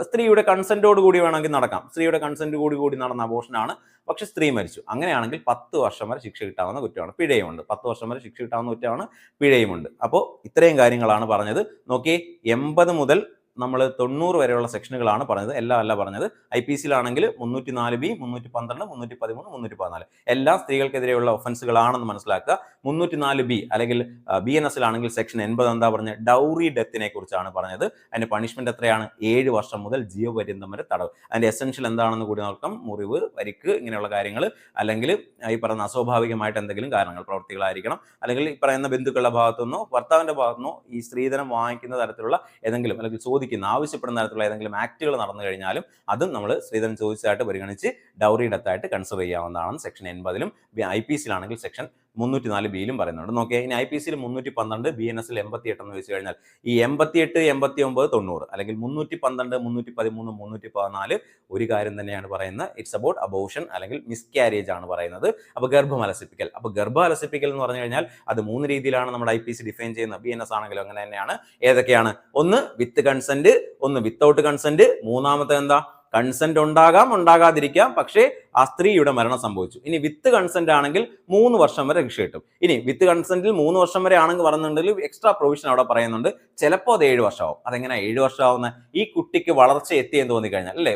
സ്ത്രീയുടെ കൺസെന്റോട് കൂടി വേണമെങ്കിൽ നടക്കാം. സ്ത്രീയുടെ കൺസെന്റ് കൂടി കൂടി നടന്ന അബോഷനാണ് പക്ഷെ സ്ത്രീ മരിച്ചു. അങ്ങനെയാണെങ്കിൽ പത്ത് വർഷം വരെ ശിക്ഷ കിട്ടാവുന്ന കുറ്റമാണ്. പിഴയുമുണ്ട്. പത്ത് വർഷം വരെ ശിക്ഷ കിട്ടാവുന്ന കുറ്റമാണ്. പിഴയുമുണ്ട്. അപ്പോൾ ഇത്രയും കാര്യങ്ങളാണ് പറഞ്ഞത്. നോക്കി എൺപത് മുതൽ നമ്മൾ തൊണ്ണൂറ് വരെയുള്ള സെക്ഷനുകളാണ് പറഞ്ഞത്. എല്ലാം അല്ല പറഞ്ഞത്. ഐ പി സിയിലാണെങ്കിൽ മുന്നൂറ്റി നാല് ബി മുന്നൂറ്റി പന്ത്രണ്ട് മുന്നൂറ്റി പതിമൂന്ന് മുന്നൂറ്റി പതിനാല് എല്ലാം സ്ത്രീകൾക്കെതിരെയുള്ള ഒഫൻസുകളാണെന്ന് മനസ്സിലാക്കുക. മുന്നൂറ്റി നാല് ബി അല്ലെങ്കിൽ ബി എൻ എസിലാണെങ്കിൽ സെക്ഷൻ എൺപത് എന്താ പറഞ്ഞത്? ഡൗറി ഡെത്തിനെ കുറിച്ചാണ് പറഞ്ഞത്. അതിന്റെ പണിഷ്മെന്റ് എത്രയാണ്? ഏഴ് വർഷം മുതൽ ജീവപര്യന്തം വരെ തടവ്. അതിന്റെ എസെൻഷ്യൽ എന്താണെന്ന് കൂടി നോക്കാം. മുറിവ് പരിക്ക് ഇങ്ങനെയുള്ള കാര്യങ്ങൾ. അല്ലെങ്കിൽ ഈ പറയുന്ന അസ്വാഭാവികമായിട്ട് എന്തെങ്കിലും കാരണങ്ങൾ പ്രവർത്തികളായിരിക്കണം അല്ലെങ്കിൽ ഈ പറയുന്ന ബന്ധുക്കളുടെ ഭാഗത്തുനിന്നോ ഭർത്താവിന്റെ ഭാഗത്തുനിന്നോ ഈ സ്ത്രീധനം വാങ്ങിക്കുന്ന തരത്തിലുള്ള ഏതെങ്കിലും അല്ലെങ്കിൽ ചോദിക്കുന്ന ആവശ്യപ്പെടുന്ന തരത്തിലുള്ള ഏതെങ്കിലും ആക്ടുകൾ നടന്നു കഴിഞ്ഞാലും അതും നമ്മൾ സ്ത്രീധനം ചോദിച്ചതായിട്ട് പരിഗണിച്ച് ഡൗറി ഡെത്തായിട്ട് കൺസിഡർ ചെയ്യാവുന്നതാണ് സെക്ഷൻ എൺപതിലും ഐ പി സിയിലാണെങ്കിൽ സെക്ഷൻ മുന്നൂറ്റി നാല് ബിയിലും പറയുന്നുണ്ട്. നോക്കിയാൽ ഇനി ഐ പി സിയിൽ മുന്നൂറ്റി പന്ത്രണ്ട് ബി എൻ എസിൽ എൺപത്തി എട്ട് എന്ന് വെച്ച് കഴിഞ്ഞാൽ ഈ എൺപത്തിയെട്ട് എൺപത്തി ഒമ്പത് തൊണ്ണൂറ് അല്ലെങ്കിൽ മുന്നൂറ്റി പന്ത്രണ്ട് മുന്നൂറ്റി പതിമൂന്ന് മുന്നൂറ്റി പതിനാല് ഒരു കാര്യം തന്നെയാണ് പറയുന്നത്. ഇറ്റ്സ് അബൌട്ട് അബോഷൻ അല്ലെങ്കിൽ മിസ്കാരേജ് ആണ് പറയുന്നത്. അപ്പോൾ ഗർഭം അലസിപ്പിക്കൽ അപ്പോൾ ഗർഭം അലസിപ്പിക്കൽ എന്ന് പറഞ്ഞു കഴിഞ്ഞാൽ അത് മൂന്ന് രീതിയിലാണ് നമ്മുടെ ഐ പി സി ഡിഫൈൻ ചെയ്യുന്നത്. ബി എൻ എസ് ആണെങ്കിലും അങ്ങനെ തന്നെയാണ്. ഏതൊക്കെയാണ്? ഒന്ന് വിത്ത് കൺസെന്റ് ഒന്ന് വിത്തൗട്ട് കൺസെന്റ് മൂന്നാമത്തെ എന്താ? കൺസെന്റ് ഉണ്ടാകാം ഉണ്ടാകാതിരിക്കാം. പക്ഷേ ആ സ്ത്രീയുടെ മരണം സംഭവിച്ചു. ഇനി വിത്ത് കൺസെന്റ് ആണെങ്കിൽ മൂന്ന് വർഷം വരെ ശിക്ഷ കിട്ടും. ഇനി വിത്ത് കൺസെന്റിൽ മൂന്ന് വർഷം വരെ ആണെങ്കിൽ പറയുന്നുണ്ടെങ്കിൽ എക്സ്ട്രാ പ്രൊവിഷൻ അവിടെ പറയുന്നുണ്ട്. ചിലപ്പോൾ അത് ഏഴ് വർഷമാവും. അതെങ്ങനെ ഏഴ് വർഷമാവുന്ന ഈ കുട്ടിക്ക് വളർച്ച എത്തിയെന്ന് തോന്നിക്കഴിഞ്ഞാൽ അല്ലേ?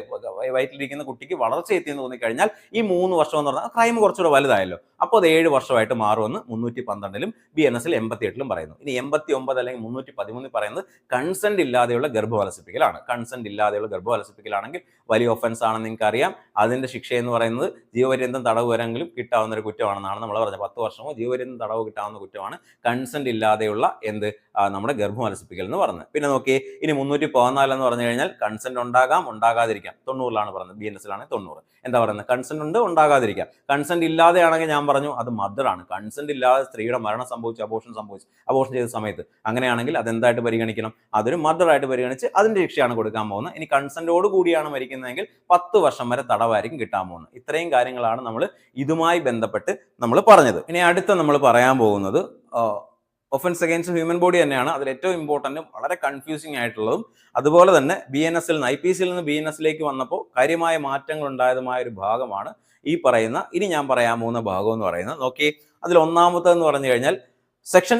വയറ്റിലിരിക്കുന്ന കുട്ടിക്ക് വളർച്ച എത്തിയെന്ന് തോന്നിക്കഴിഞ്ഞാൽ ഈ മൂന്ന് വർഷം എന്ന് പറഞ്ഞാൽ ക്രൈം കുറച്ചുകൂടെ വലുതായല്ലോ. അപ്പോൾ അത് ഏഴ് വർഷമായിട്ട് മാറുമെന്ന് മുന്നൂറ്റി പന്ത്രണ്ടിലും ബി എൻ എസിൽ എൺപത്തി എട്ടിലും പറയുന്നു. ഇനി എൺപത്തി ഒമ്പത് അല്ലെങ്കിൽ മുന്നൂറ്റി പതിമൂന്നിൽ പറയുന്നത് കൺസെന്റ് ഇല്ലാതെയുള്ള ഗർഭവലസിപ്പിക്കലാണ്. കൺസെന്റ് ഇല്ലാതെയുള്ള ഗർഭവലസിപ്പിക്കലാണെങ്കിൽ വലിയ ഒഫൻസ് ആണെന്ന് നിങ്ങൾക്ക് അറിയാം അതിന്റെ ശിക്ഷ എന്ന് പറയുന്നത് ജീവപര്യന്തം തടവ് വരെങ്കിലും കിട്ടാവുന്ന ഒരു കുറ്റമാണെന്നാണ് നമ്മൾ പറഞ്ഞത്. പത്ത് വർഷമോ ജീവപര്യന്തം തടവ് കിട്ടാവുന്ന കുറ്റമാണ്. കൺസെന്റ് ഇല്ലാതെയുള്ള എന്ത് നമ്മുടെ ഗർഭം അലസിപ്പിക്കൽ എന്ന് പറഞ്ഞത് പിന്നെ നോക്കി ഇനി മുന്നൂറ്റി പതിനാല് എന്ന് പറഞ്ഞു കഴിഞ്ഞാൽ കൺസെന്റ് ഉണ്ടാകാം ഉണ്ടാകാതിരിക്കാം. തൊണ്ണൂറിലാണ് പറഞ്ഞത് ബി എൻ എസിലാണെങ്കിൽ തൊണ്ണൂറ്. എന്താ പറയുന്നത്? കൺസെന്റ് ഉണ്ട് ഉണ്ടാകാതിരിക്കാം. കൺസെന്റ് ഇല്ലാതെയാണെങ്കിൽ ഞാൻ പറഞ്ഞു അത് മദറാണ് കൺസെന്റ് ഇല്ലാതെ സ്ത്രീയുടെ മരണം സംഭവിച്ചു അബോഷൻ സംഭവിച്ചു അബോഷൻ ചെയ്ത സമയത്ത്. അങ്ങനെയാണെങ്കിൽ അതെന്തായിട്ട് പരിഗണിക്കണം? അതൊരു മദറായിട്ട് പരിഗണിച്ച് അതിന്റെ ശിക്ഷയാണ് കൊടുക്കാൻ പോകുന്നത്. ഇനി കൺസെന്റോട് കൂടിയാണ് മരിക്കുന്നതെങ്കിൽ പത്ത് വർഷം വരെ തടവായിരിക്കും കിട്ടാൻ പോകുന്നത്. ഇത്രയും കാര്യങ്ങളാണ് നമ്മൾ ഇതുമായി ബന്ധപ്പെട്ട് നമ്മൾ പറഞ്ഞത്. ഇനി അടുത്ത നമ്മൾ പറയാൻ പോകുന്നത് ഒഫൻസ് അഗെയിൻസ്റ്റ് ഹ്യൂമൻ ബോഡി തന്നെയാണ്. അതിൽ ഏറ്റവും ഇമ്പോർട്ടന്റും വളരെ കൺഫ്യൂസിങ് ആയിട്ടുള്ളതും അതുപോലെ തന്നെ ബി എൻ എസിൽ നിന്ന് ഐ പി സിയിൽ നിന്ന് ബി എൻ എസിലേക്ക് വന്നപ്പോൾ കാര്യമായ മാറ്റങ്ങൾ ഉണ്ടായതുമായ ഒരു ഭാഗമാണ് ഈ പറയുന്ന ഇനി ഞാൻ പറയാൻ പോകുന്ന ഭാഗം എന്ന് പറയുന്നത്. നോക്കി അതിൽ ഒന്നാമത്തെന്ന് പറഞ്ഞു കഴിഞ്ഞാൽ സെക്ഷൻ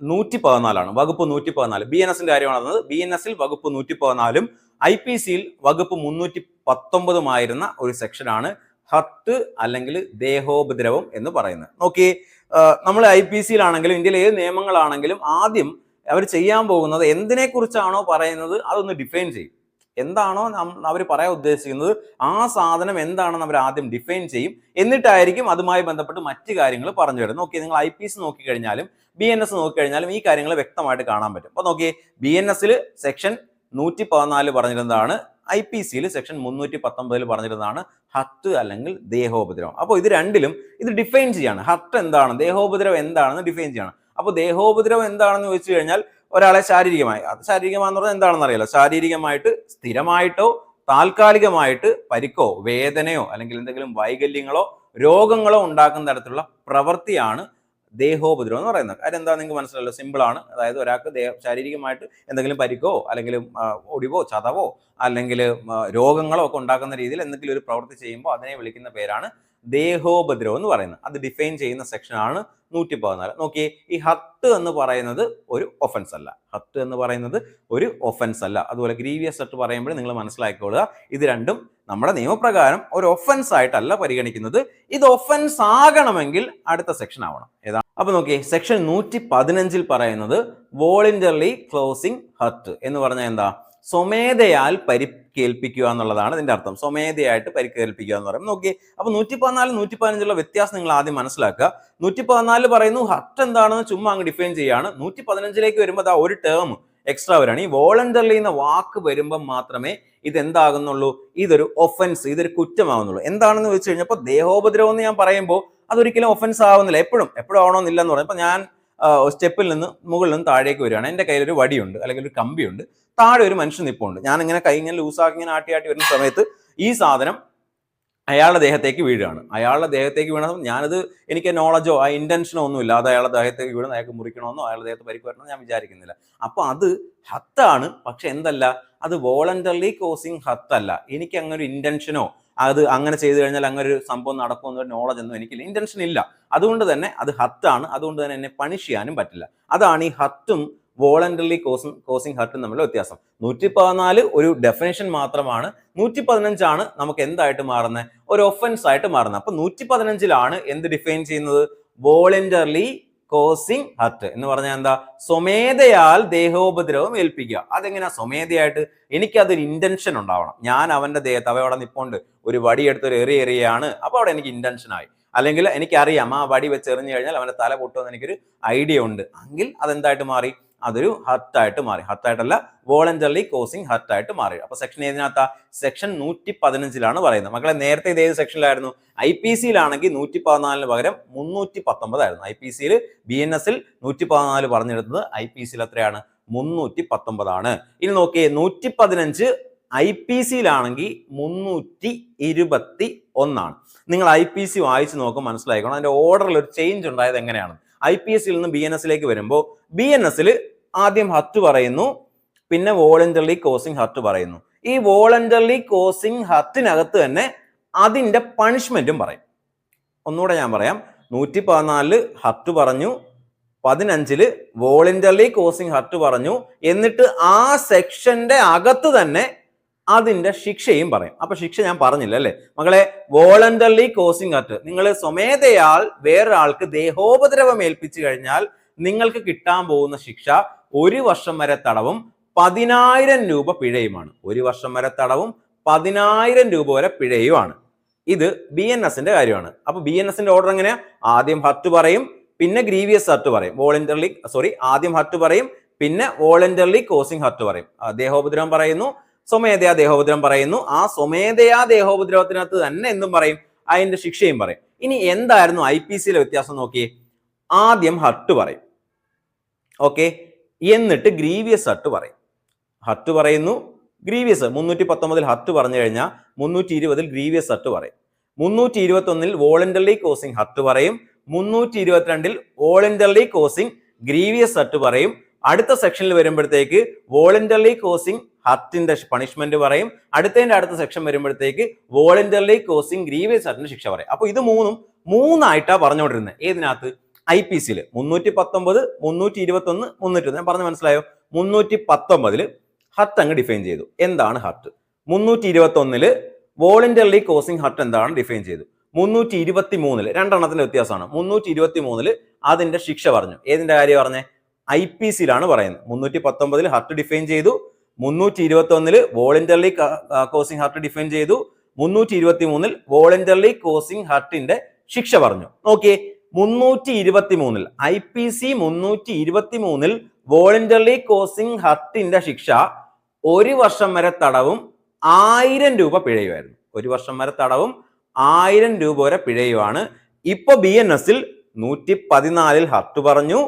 നൂറ്റി പതിനാലാണ് വകുപ്പ് നൂറ്റി പതിനാല്. ബി എൻ എസിന്റെ കാര്യമാണ് ബി എൻ എസിൽ വകുപ്പ് നൂറ്റി പതിനാലും ഐ പി സിയിൽ വകുപ്പ് മുന്നൂറ്റി പത്തൊമ്പതുമായിരുന്ന ഒരു സെക്ഷനാണ് ഹത്ത് അല്ലെങ്കിൽ ദേഹോപദ്രവം എന്ന് പറയുന്നത്. നോക്കി നമ്മൾ ഐ പി സിയിലാണെങ്കിലും ഇന്ത്യയിലെ ഏത് നിയമങ്ങളാണെങ്കിലും ആദ്യം അവർ ചെയ്യാൻ പോകുന്നത് എന്തിനെക്കുറിച്ചാണോ പറയുന്നത് അതൊന്ന് ഡിഫൈൻ ചെയ്യും. എന്താണോ അവർ പറയാൻ ഉദ്ദേശിക്കുന്നത് ആ സാധനം എന്താണെന്ന് അവർ ആദ്യം ഡിഫൈൻ ചെയ്യും. എന്നിട്ടായിരിക്കും അതുമായി ബന്ധപ്പെട്ട് മറ്റു കാര്യങ്ങൾ പറഞ്ഞു തരും നോക്കി നിങ്ങൾ ഐ പി എസ് നോക്കിക്കഴിഞ്ഞാലും ബി എൻ എസ് നോക്കിക്കഴിഞ്ഞാലും ഈ കാര്യങ്ങൾ വ്യക്തമായിട്ട് കാണാൻ പറ്റും. അപ്പോൾ നോക്കി ബി എൻ എസിൽ സെക്ഷൻ നൂറ്റി പതിനാല് പറഞ്ഞിരുന്നതാണ് ഐ പി സിയിൽ സെക്ഷൻ മുന്നൂറ്റി പത്തൊമ്പതിൽ പറഞ്ഞിരുന്നതാണ് ഹത്ത് അല്ലെങ്കിൽ ദേഹോപദ്രവം. അപ്പോൾ ഇത് രണ്ടിലും ഇത് ഡിഫൈൻ ചെയ്യാണ്. ഹത്ത് എന്താണ്? ദേഹോപദ്രവം എന്താണെന്ന് ഡിഫൈൻ ചെയ്യണം. അപ്പോൾ ദേഹോപദ്രവം എന്താണെന്ന് ചോദിച്ചു കഴിഞ്ഞാൽ ഒരാളെ ശാരീരികമായി. അത് ശാരീരികമാണെന്ന് പറഞ്ഞാൽ എന്താണെന്ന് അറിയില്ല. ശാരീരികമായിട്ട് സ്ഥിരമായിട്ടോ താൽക്കാലികമായിട്ട് പരിക്കോ വേദനയോ അല്ലെങ്കിൽ എന്തെങ്കിലും വൈകല്യങ്ങളോ രോഗങ്ങളോ ഉണ്ടാക്കുന്ന തരത്തിലുള്ള പ്രവൃത്തിയാണ് ദേഹോപദ്രവം എന്ന് പറയുന്നത്. കാര്യം എന്താ നിങ്ങൾക്ക് മനസ്സിലല്ലോ സിമ്പിൾ ആണ്. അതായത് ഒരാൾക്ക് ശാരീരികമായിട്ട് എന്തെങ്കിലും പരിക്കോ അല്ലെങ്കിൽ ഒടിവോ ചതവോ അല്ലെങ്കിൽ രോഗങ്ങളോ ഒക്കെ ഉണ്ടാക്കുന്ന രീതിയിൽ എന്തെങ്കിലും ഒരു പ്രവൃത്തി ചെയ്യുമ്പോൾ അതിനെ വിളിക്കുന്ന പേരാണ് ദേഹോപദ്രവം എന്ന് പറയുന്നത്. അത് ഡിഫൈൻ ചെയ്യുന്ന സെക്ഷനാണ് നൂറ്റി പതിനാല് നോക്കിയേ ഈ ഹത്ത് എന്ന് പറയുന്നത് ഒരു ഒഫൻസ് അല്ല. ഹത്ത് എന്ന് പറയുന്നത് ഒരു ഒഫൻസ് അല്ല. അതുപോലെ ഗ്രീവിയസ് ഹത്ത് പറയുമ്പോൾ നിങ്ങൾ മനസ്സിലാക്കിക്കൊള്ളുക ഇത് രണ്ടും നമ്മുടെ നിയമപ്രകാരം ഒരു ഒഫൻസ് ആയിട്ടല്ല പരിഗണിക്കുന്നത്. ഇത് ഒഫൻസ് ആകണമെങ്കിൽ അടുത്ത സെക്ഷൻ ആവണം. ഏതാ അപ്പൊ നോക്കിയേ സെക്ഷൻ നൂറ്റി പതിനഞ്ചിൽ പറയുന്നത് വോളിന്റർലി ക്ലോസിംഗ് ഹത്ത് എന്ന് പറഞ്ഞാൽ എന്താ? സ്വമേധയാൽ പരിക്കേൽപ്പിക്കുക എന്നുള്ളതാണ് ഇതിന്റെ അർത്ഥം. സ്വമേധയായിട്ട് പരിക്കേൽപ്പിക്കുക എന്ന് പറയും നോക്കി അപ്പൊ നൂറ്റി പതിനാല് നൂറ്റി പതിനഞ്ചുള്ള വ്യത്യാസം നിങ്ങൾ ആദ്യം മനസ്സിലാക്കുക. നൂറ്റി പതിനാല് പറയുന്നു ഹർട്ട് എന്താണെന്ന് ചുമ്മാ അങ്ങ് ഡിഫൈൻ ചെയ്യാണ്. നൂറ്റി പതിനഞ്ചിലേക്ക് വരുമ്പോൾ ആ ഒരു ടേം എക്സ്ട്രാ വരാണ്. ഈ വോളണ്ടറിലി എന്ന വാക്ക് വരുമ്പോൾ മാത്രമേ ഇത് എന്താകുന്നുള്ളൂ ഇതൊരു ഒഫൻസ് ഇതൊരു കുറ്റമാകുന്നുള്ളൂ. എന്താണെന്ന് വെച്ച് കഴിഞ്ഞപ്പോൾ ദേഹോപദ്രവം എന്ന് ഞാൻ പറയുമ്പോൾ അതൊരിക്കലും ഒഫൻസ് ആവുന്നില്ല. എപ്പോഴും എപ്പോഴും ആവണമെന്നില്ല എന്ന് പറയുമ്പോൾ ഞാൻ സ്റ്റെപ്പിൽ നിന്ന് മുകളിൽ നിന്ന് താഴേക്ക് വരികയാണ്. എന്റെ കയ്യിൽ ഒരു വടിയുണ്ട് അല്ലെങ്കിൽ ഒരു കമ്പിയുണ്ട്. താഴെ ഒരു മനുഷ്യൻ നിൽപ്പുണ്ട് ഞാൻ ഇങ്ങനെ കൈ ഇങ്ങനെ ലൂസാക്കി ഇങ്ങനെ ആട്ടി ആട്ടി വരുന്ന സമയത്ത് ഈ സാധനം അയാളുടെ ദേഹത്തേക്ക് വീഴുകയാണ്. അയാളുടെ ദേഹത്തേക്ക് വീണ ഞാനത് എനിക്ക് നോളജോ ആ ഇന്റൻഷനോ ഒന്നും ഇല്ലാതെ അയാളുടെ ദേഹത്തേക്ക് വീണത് അയാൾക്ക് മുറിക്കണമെന്നോ അയാളുടെ ദേഹത്ത് പരിക്ക് വരണമെന്നോ ഞാൻ വിചാരിക്കുന്നില്ല. അപ്പോൾ അത് ഹത്താണ്. പക്ഷെ എന്തല്ല? അത് വോളണ്ടറിലി കോസിങ് ഹത്തല്ല. എനിക്ക് അങ്ങനെ ഒരു ഇന്റൻഷനോ അത് അങ്ങനെ ചെയ്തു കഴിഞ്ഞാൽ അങ്ങനെ ഒരു സംഭവം നടക്കുമെന്നൊരു നോളജ് ഒന്നും എനിക്കില്ല. ഇന്റൻഷൻ ഇല്ല. അതുകൊണ്ട് തന്നെ അത് ഹത്താണ് അതുകൊണ്ട് തന്നെ എന്നെ പണിഷ് ചെയ്യാനും പറ്റില്ല. അതാണ് ഈ ഹത്തും വോളണ്ടറിലി കോസിങ് കോസിങ് ഹർട്ടും തമ്മിലുള്ള വ്യത്യാസം. നൂറ്റി പതിനാല് ഒരു ഡെഫിനേഷൻ മാത്രമാണ്. നൂറ്റി പതിനഞ്ചാണ് നമുക്ക് എന്തായിട്ട് മാറുന്നത്? ഒരു ഒഫൻസ് ആയിട്ട് മാറുന്നത്. അപ്പൊ നൂറ്റി പതിനഞ്ചിലാണ് എന്ത് ഡിഫൈൻ ചെയ്യുന്നത്? വോളണ്ടറിലി കോസിങ് ഹർട്ട് എന്ന് പറഞ്ഞാൽ എന്താ? സ്വമേധയാൽ ദേഹോപദ്രവം ഏൽപ്പിക്കുക. അതെങ്ങനെയാ? സ്വമേധയായിട്ട് എനിക്കതൊരു ഇന്റൻഷൻ ഉണ്ടാവണം. ഞാൻ അവന്റെ ദേഹത്ത് അവ അവിടെ നിപ്പോണ്ട്. ഒരു വടിയെടുത്ത് ഒരു എറി എറിയാണ്. അപ്പൊ അവിടെ എനിക്ക് ഇന്റൻഷൻ ആയി. അല്ലെങ്കിൽ എനിക്കറിയാം ആ വടി വെച്ച് എറിഞ്ഞു കഴിഞ്ഞാൽ അവന്റെ തല പൊട്ടുമെന്ന് എനിക്കൊരു ഐഡിയ ഉണ്ട്. എങ്കിൽ അതെന്തായിട്ട് മാറി? അതൊരു ഹർട്ടായിട്ട് മാറി. ഹർട്ടായിട്ടല്ല വോളണ്ടറി കോസിങ് ഹർട്ടായിട്ട് മാറി. അപ്പൊ സെക്ഷൻ ഏതിനകത്താ? സെക്ഷൻ നൂറ്റി പതിനഞ്ചിലാണ് പറയുന്നത്. മക്കളെ നേരത്തെ ഇത് ഏത് സെക്ഷനിലായിരുന്നു ഐ പി സിയിലാണെങ്കിൽ നൂറ്റി പതിനാലിന് പകരം മുന്നൂറ്റി പത്തൊമ്പതായിരുന്നു ഐ പി സിയിൽ ബി എൻ എസിൽ നൂറ്റി പതിനാല് പറഞ്ഞെടുത്തത് ഐ പി സിയിൽ എത്രയാണ് മുന്നൂറ്റി പത്തൊമ്പതാണ് ഇനി നോക്കിയേ നൂറ്റി പതിനഞ്ച് ഐ പി സിയിലാണെങ്കിൽ മുന്നൂറ്റി ഇരുപത്തി ഒന്നാണ് നിങ്ങൾ ഐ പി സി വായിച്ച് നോക്കും മനസ്സിലായിക്കോളാം അതിന്റെ ഓർഡറിൽ ഒരു ചേഞ്ച് ഉണ്ടായത് എങ്ങനെയാണ്? ഐ പി എസിൽ നിന്ന് ബി എൻ എസിലേക്ക് വരുമ്പോൾ ബി എൻ എസിൽ ആദ്യം ഹർട്ട് പറയുന്നു പിന്നെ വോളണ്ടർലി കോസിങ് ഹർട്ട് പറയുന്നു. ഈ വോളണ്ടറി കോസിങ് ഹർട്ടിനകത്ത് തന്നെ അതിന്റെ പണിഷ്മെന്റും പറയും. ഒന്നുകൂടെ ഞാൻ പറയാം. നൂറ്റി പതിനാലിൽ ഹർട്ട് പറഞ്ഞു പതിനഞ്ചിൽ വോളണ്ടർലി കോസിങ് ഹർട്ട് പറഞ്ഞു എന്നിട്ട് ആ സെക്ഷന്റെ അകത്ത് തന്നെ അതിന്റെ ശിക്ഷയും പറയും. അപ്പൊ ശിക്ഷ ഞാൻ പറഞ്ഞില്ല അല്ലേ? മകളെ വോളണ്ടർലി കോസിങ് ഹർട്ട് നിങ്ങൾ സ്വമേധയാൽ വേറൊരാൾക്ക് ദേഹോപദ്രവം ഏൽപ്പിച്ചു കഴിഞ്ഞാൽ നിങ്ങൾക്ക് കിട്ടാൻ പോകുന്ന ശിക്ഷ ഒരു വർഷം വരെ തടവും പതിനായിരം രൂപ പിഴയുമാണ്. ഒരു വർഷം വരെ തടവും പതിനായിരം രൂപ വരെ പിഴയുമാണ്. ഇത് ബി എൻ എസിന്റെ കാര്യമാണ്. അപ്പൊ ബി എൻ എസിന്റെ ഓർഡർ എങ്ങനെയാ? ആദ്യം ഹത്ത് പറയും പിന്നെ ഗ്രീവിയസ് ഹർട്ട് പറയും. വോളണ്ടറിലി സോറി ആദ്യം ഹർട്ട് പറയും പിന്നെ വോളണ്ടറിലി കോസിംഗ് ഹർട്ട് പറയും. ദേഹോപദ്രവം പറയുന്നു സ്വമേധയാ ദേഹോപദ്രവം പറയുന്നു. ആ സ്വമേധയാ ദേഹോപദ്രവത്തിനകത്ത് തന്നെ എന്തും പറയും? അതിന്റെ ശിക്ഷയും പറയും. ഇനി എന്തായിരുന്നു ഐ പി സിയിലെ വ്യത്യാസം നോക്കിയേ? ആദ്യം ഹട്ട് പറയും. ഓക്കെ എന്നിട്ട് ഗ്രീവിയസ് ഹട്ട് പറയും. ഹട്ട് പറയുന്നു ഗ്രീവിയസ് മുന്നൂറ്റി പത്തൊമ്പതിൽ ഹർട്ട് പറഞ്ഞു കഴിഞ്ഞാൽ മുന്നൂറ്റി ഇരുപതിൽ ഗ്രീവിയസ് ഹട്ട് പറയും. മുന്നൂറ്റി ഇരുപത്തൊന്നിൽ വോളണ്ടർലി കോസിംഗ് ഹർട്ട് പറയും. മുന്നൂറ്റി ഇരുപത്തിരണ്ടിൽ വോളണ്ടർലി കോസിംഗ് ഗ്രീവിയസ് ഹട്ട് പറയും. അടുത്ത സെക്ഷനിൽ വരുമ്പോഴത്തേക്ക് വോളണ്ടർലി കോസിംഗ് ഹർട്ടിന്റെ പണിഷ്മെന്റ് പറയും. അടുത്തതിന്റെ അടുത്ത സെക്ഷൻ വരുമ്പോഴത്തേക്ക് വോളണ്ടർലി കോസിംഗ് ഗ്രീവിയസ് ഹട്ടിന്റെ ശിക്ഷ പറയും. അപ്പൊ ഇത് മൂന്നും മൂന്നായിട്ടാണ് പറഞ്ഞുകൊണ്ടിരുന്നത് ഏതിനകത്ത്? ഐ പി സിയിൽ മുന്നൂറ്റി പത്തൊമ്പത് മുന്നൂറ്റി ഇരുപത്തി ഒന്ന് മുന്നൂറ്റി ഞാൻ പറഞ്ഞു മനസ്സിലായോ? മുന്നൂറ്റി പത്തൊമ്പതിൽ ഹർട്ട് അങ്ങ് ഡിഫൈൻ ചെയ്തു. എന്താണ് ഹർട്ട്? മുന്നൂറ്റി ഇരുപത്തി വോളണ്ടിയർലി കോസിംഗ് ഹർട്ട് എന്താണ് ഡിഫൈൻ ചെയ്തു? മുന്നൂറ്റി ഇരുപത്തി മൂന്നിൽ രണ്ടെണ്ണത്തിന്റെ വ്യത്യാസമാണ്. മുന്നൂറ്റി ഇരുപത്തി മൂന്നിൽ അതിന്റെ ശിക്ഷ പറഞ്ഞു. ഏതിന്റെ കാര്യം പറഞ്ഞേ? ഐ പി സിയിലാണ് പറയുന്നത്. മുന്നൂറ്റി പത്തൊമ്പതിൽ ഹർട്ട് ഡിഫൈൻ ചെയ്തു. മുന്നൂറ്റി ഇരുപത്തി ഒന്നിൽ വോളണ്ടറി കോസിംഗ് ഹർട്ട് ഡിഫൈൻ ചെയ്തു. മുന്നൂറ്റി ഇരുപത്തി മൂന്നിൽ വോളണ്ടറി കോസിംഗ് ഹർട്ടിന്റെ ശിക്ഷ പറഞ്ഞു. നോക്കിയേ മുന്നൂറ്റി ഇരുപത്തി മൂന്നിൽ ഐ പി സി മുന്നൂറ്റി ഇരുപത്തി മൂന്നിൽ വോളണ്ടറി കോസിംഗ് ഹത്തിന്റെ ശിക്ഷ ഒരു വർഷം വരെ തടവും ആയിരം രൂപ പിഴയുമായിരുന്നു. ഒരു വർഷം വരെ തടവും ആയിരം രൂപ വരെ പിഴയുമാണ് ഇപ്പൊ ബി എൻ എസിൽ നൂറ്റി പതിനാലിൽ ഹത്ത് പറഞ്ഞു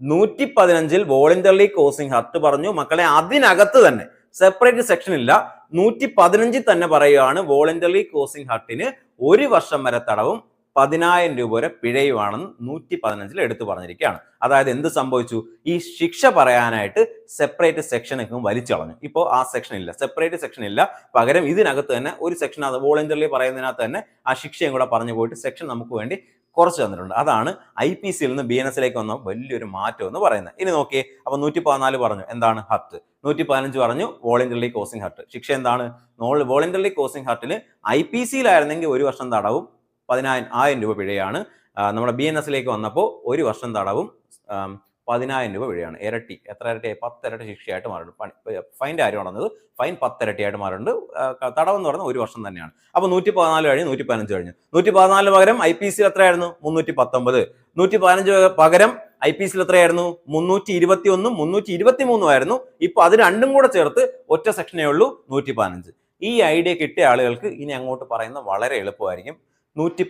നൂറ്റി പതിനഞ്ചിൽ വോളണ്ടറി കോസിംഗ് ഹത്ത് പറഞ്ഞു. മക്കളെ അതിനകത്ത് തന്നെ സെപ്പറേറ്റ് സെക്ഷൻ ഇല്ല നൂറ്റി പതിനഞ്ചിൽ തന്നെ പറയുകയാണ് വോളണ്ടറി കോസിംഗ് ഹട്ടിന് ഒരു വർഷം വരെ തടവും പതിനായിരം രൂപ വരെ പിഴയുവാണെന്ന് നൂറ്റി പതിനഞ്ചിൽ എടുത്തു പറഞ്ഞിരിക്കുകയാണ്. അതായത് എന്ത് സംഭവിച്ചു? ഈ ശിക്ഷ പറയാനായിട്ട് സെപ്പറേറ്റ് സെക്ഷൻ ഒക്കെ വലിച്ചു കളഞ്ഞു. ഇപ്പോൾ ആ സെക്ഷൻ ഇല്ല. സെപ്പറേറ്റ് സെക്ഷൻ ഇല്ല. പകരം ഇതിനകത്ത് തന്നെ ഒരു സെക്ഷൻ അത് വോളണ്ടറി പറയുന്നതിനകത്ത് തന്നെ ആ ശിക്ഷയും കൂടെ പറഞ്ഞു പോയിട്ട് സെക്ഷൻ നമുക്ക് വേണ്ടി കുറച്ച് തന്നിട്ടുണ്ട്. അതാണ് ഐ പി സിയിൽ നിന്ന് ബി എൻ എസിലേക്ക് വന്ന വലിയൊരു മാറ്റം എന്ന് പറയുന്നത്. ഇനി നോക്കിയേ. അപ്പൊ നൂറ്റി പതിനാല് പറഞ്ഞു. എന്താണ് ഹർട്ട്? നൂറ്റി പതിനഞ്ച് പറഞ്ഞു വോളണ്ടറി കോസിംഗ് ഹർട്ട് ശിക്ഷ എന്താണ്? വോളണ്ടറി കോസിംഗ് ഹർട്ടിന് ഐ പി സിയിലായിരുന്നെങ്കിൽ ഒരു വർഷം തടവും പതിനായിരം ആയിരം രൂപ പിഴയാണ്. നമ്മുടെ ബി എൻ എസിലേക്ക് വന്നപ്പോൾ ഒരു വർഷം തടവും പതിനായിരം രൂപ പിഴയാണ്. ഇരട്ടി എത്ര ഇരട്ടി പത്തിരട്ടി ശിക്ഷയായിട്ട് മാറിയിട്ടുണ്ട്. ഫൈന്റെ കാര്യം നടന്നത് ഫൈൻ പത്തിരട്ടിയായിട്ട് മാറുന്നുണ്ട് തടവെന്ന് പറയുന്നത് ഒരു വർഷം തന്നെയാണ്. അപ്പോൾ നൂറ്റി പതിനാല് കഴിഞ്ഞ് നൂറ്റി പതിനഞ്ച് കഴിഞ്ഞു. നൂറ്റി പതിനാലിന് പകരം ഐ പി സിയിൽ എത്രയായിരുന്നു? മുന്നൂറ്റി പത്തൊമ്പത് നൂറ്റി പതിനഞ്ച് പകരം ഐ പി സിയിൽ എത്രയായിരുന്നു? മുന്നൂറ്റി ഇരുപത്തി ഒന്നും മുന്നൂറ്റി ഇരുപത്തി മൂന്നും ആയിരുന്നു. ഇപ്പൊ അത് രണ്ടും കൂടെ ചേർത്ത് ഒറ്റ സെക്ഷനേ ഉള്ളൂ നൂറ്റി പതിനഞ്ച് ഈ ഐഡിയ കിട്ടിയ ആളുകൾക്ക് ഇനി അങ്ങോട്ട് പറയുന്ന വളരെ എളുപ്പമായിരിക്കും. നൂറ്റി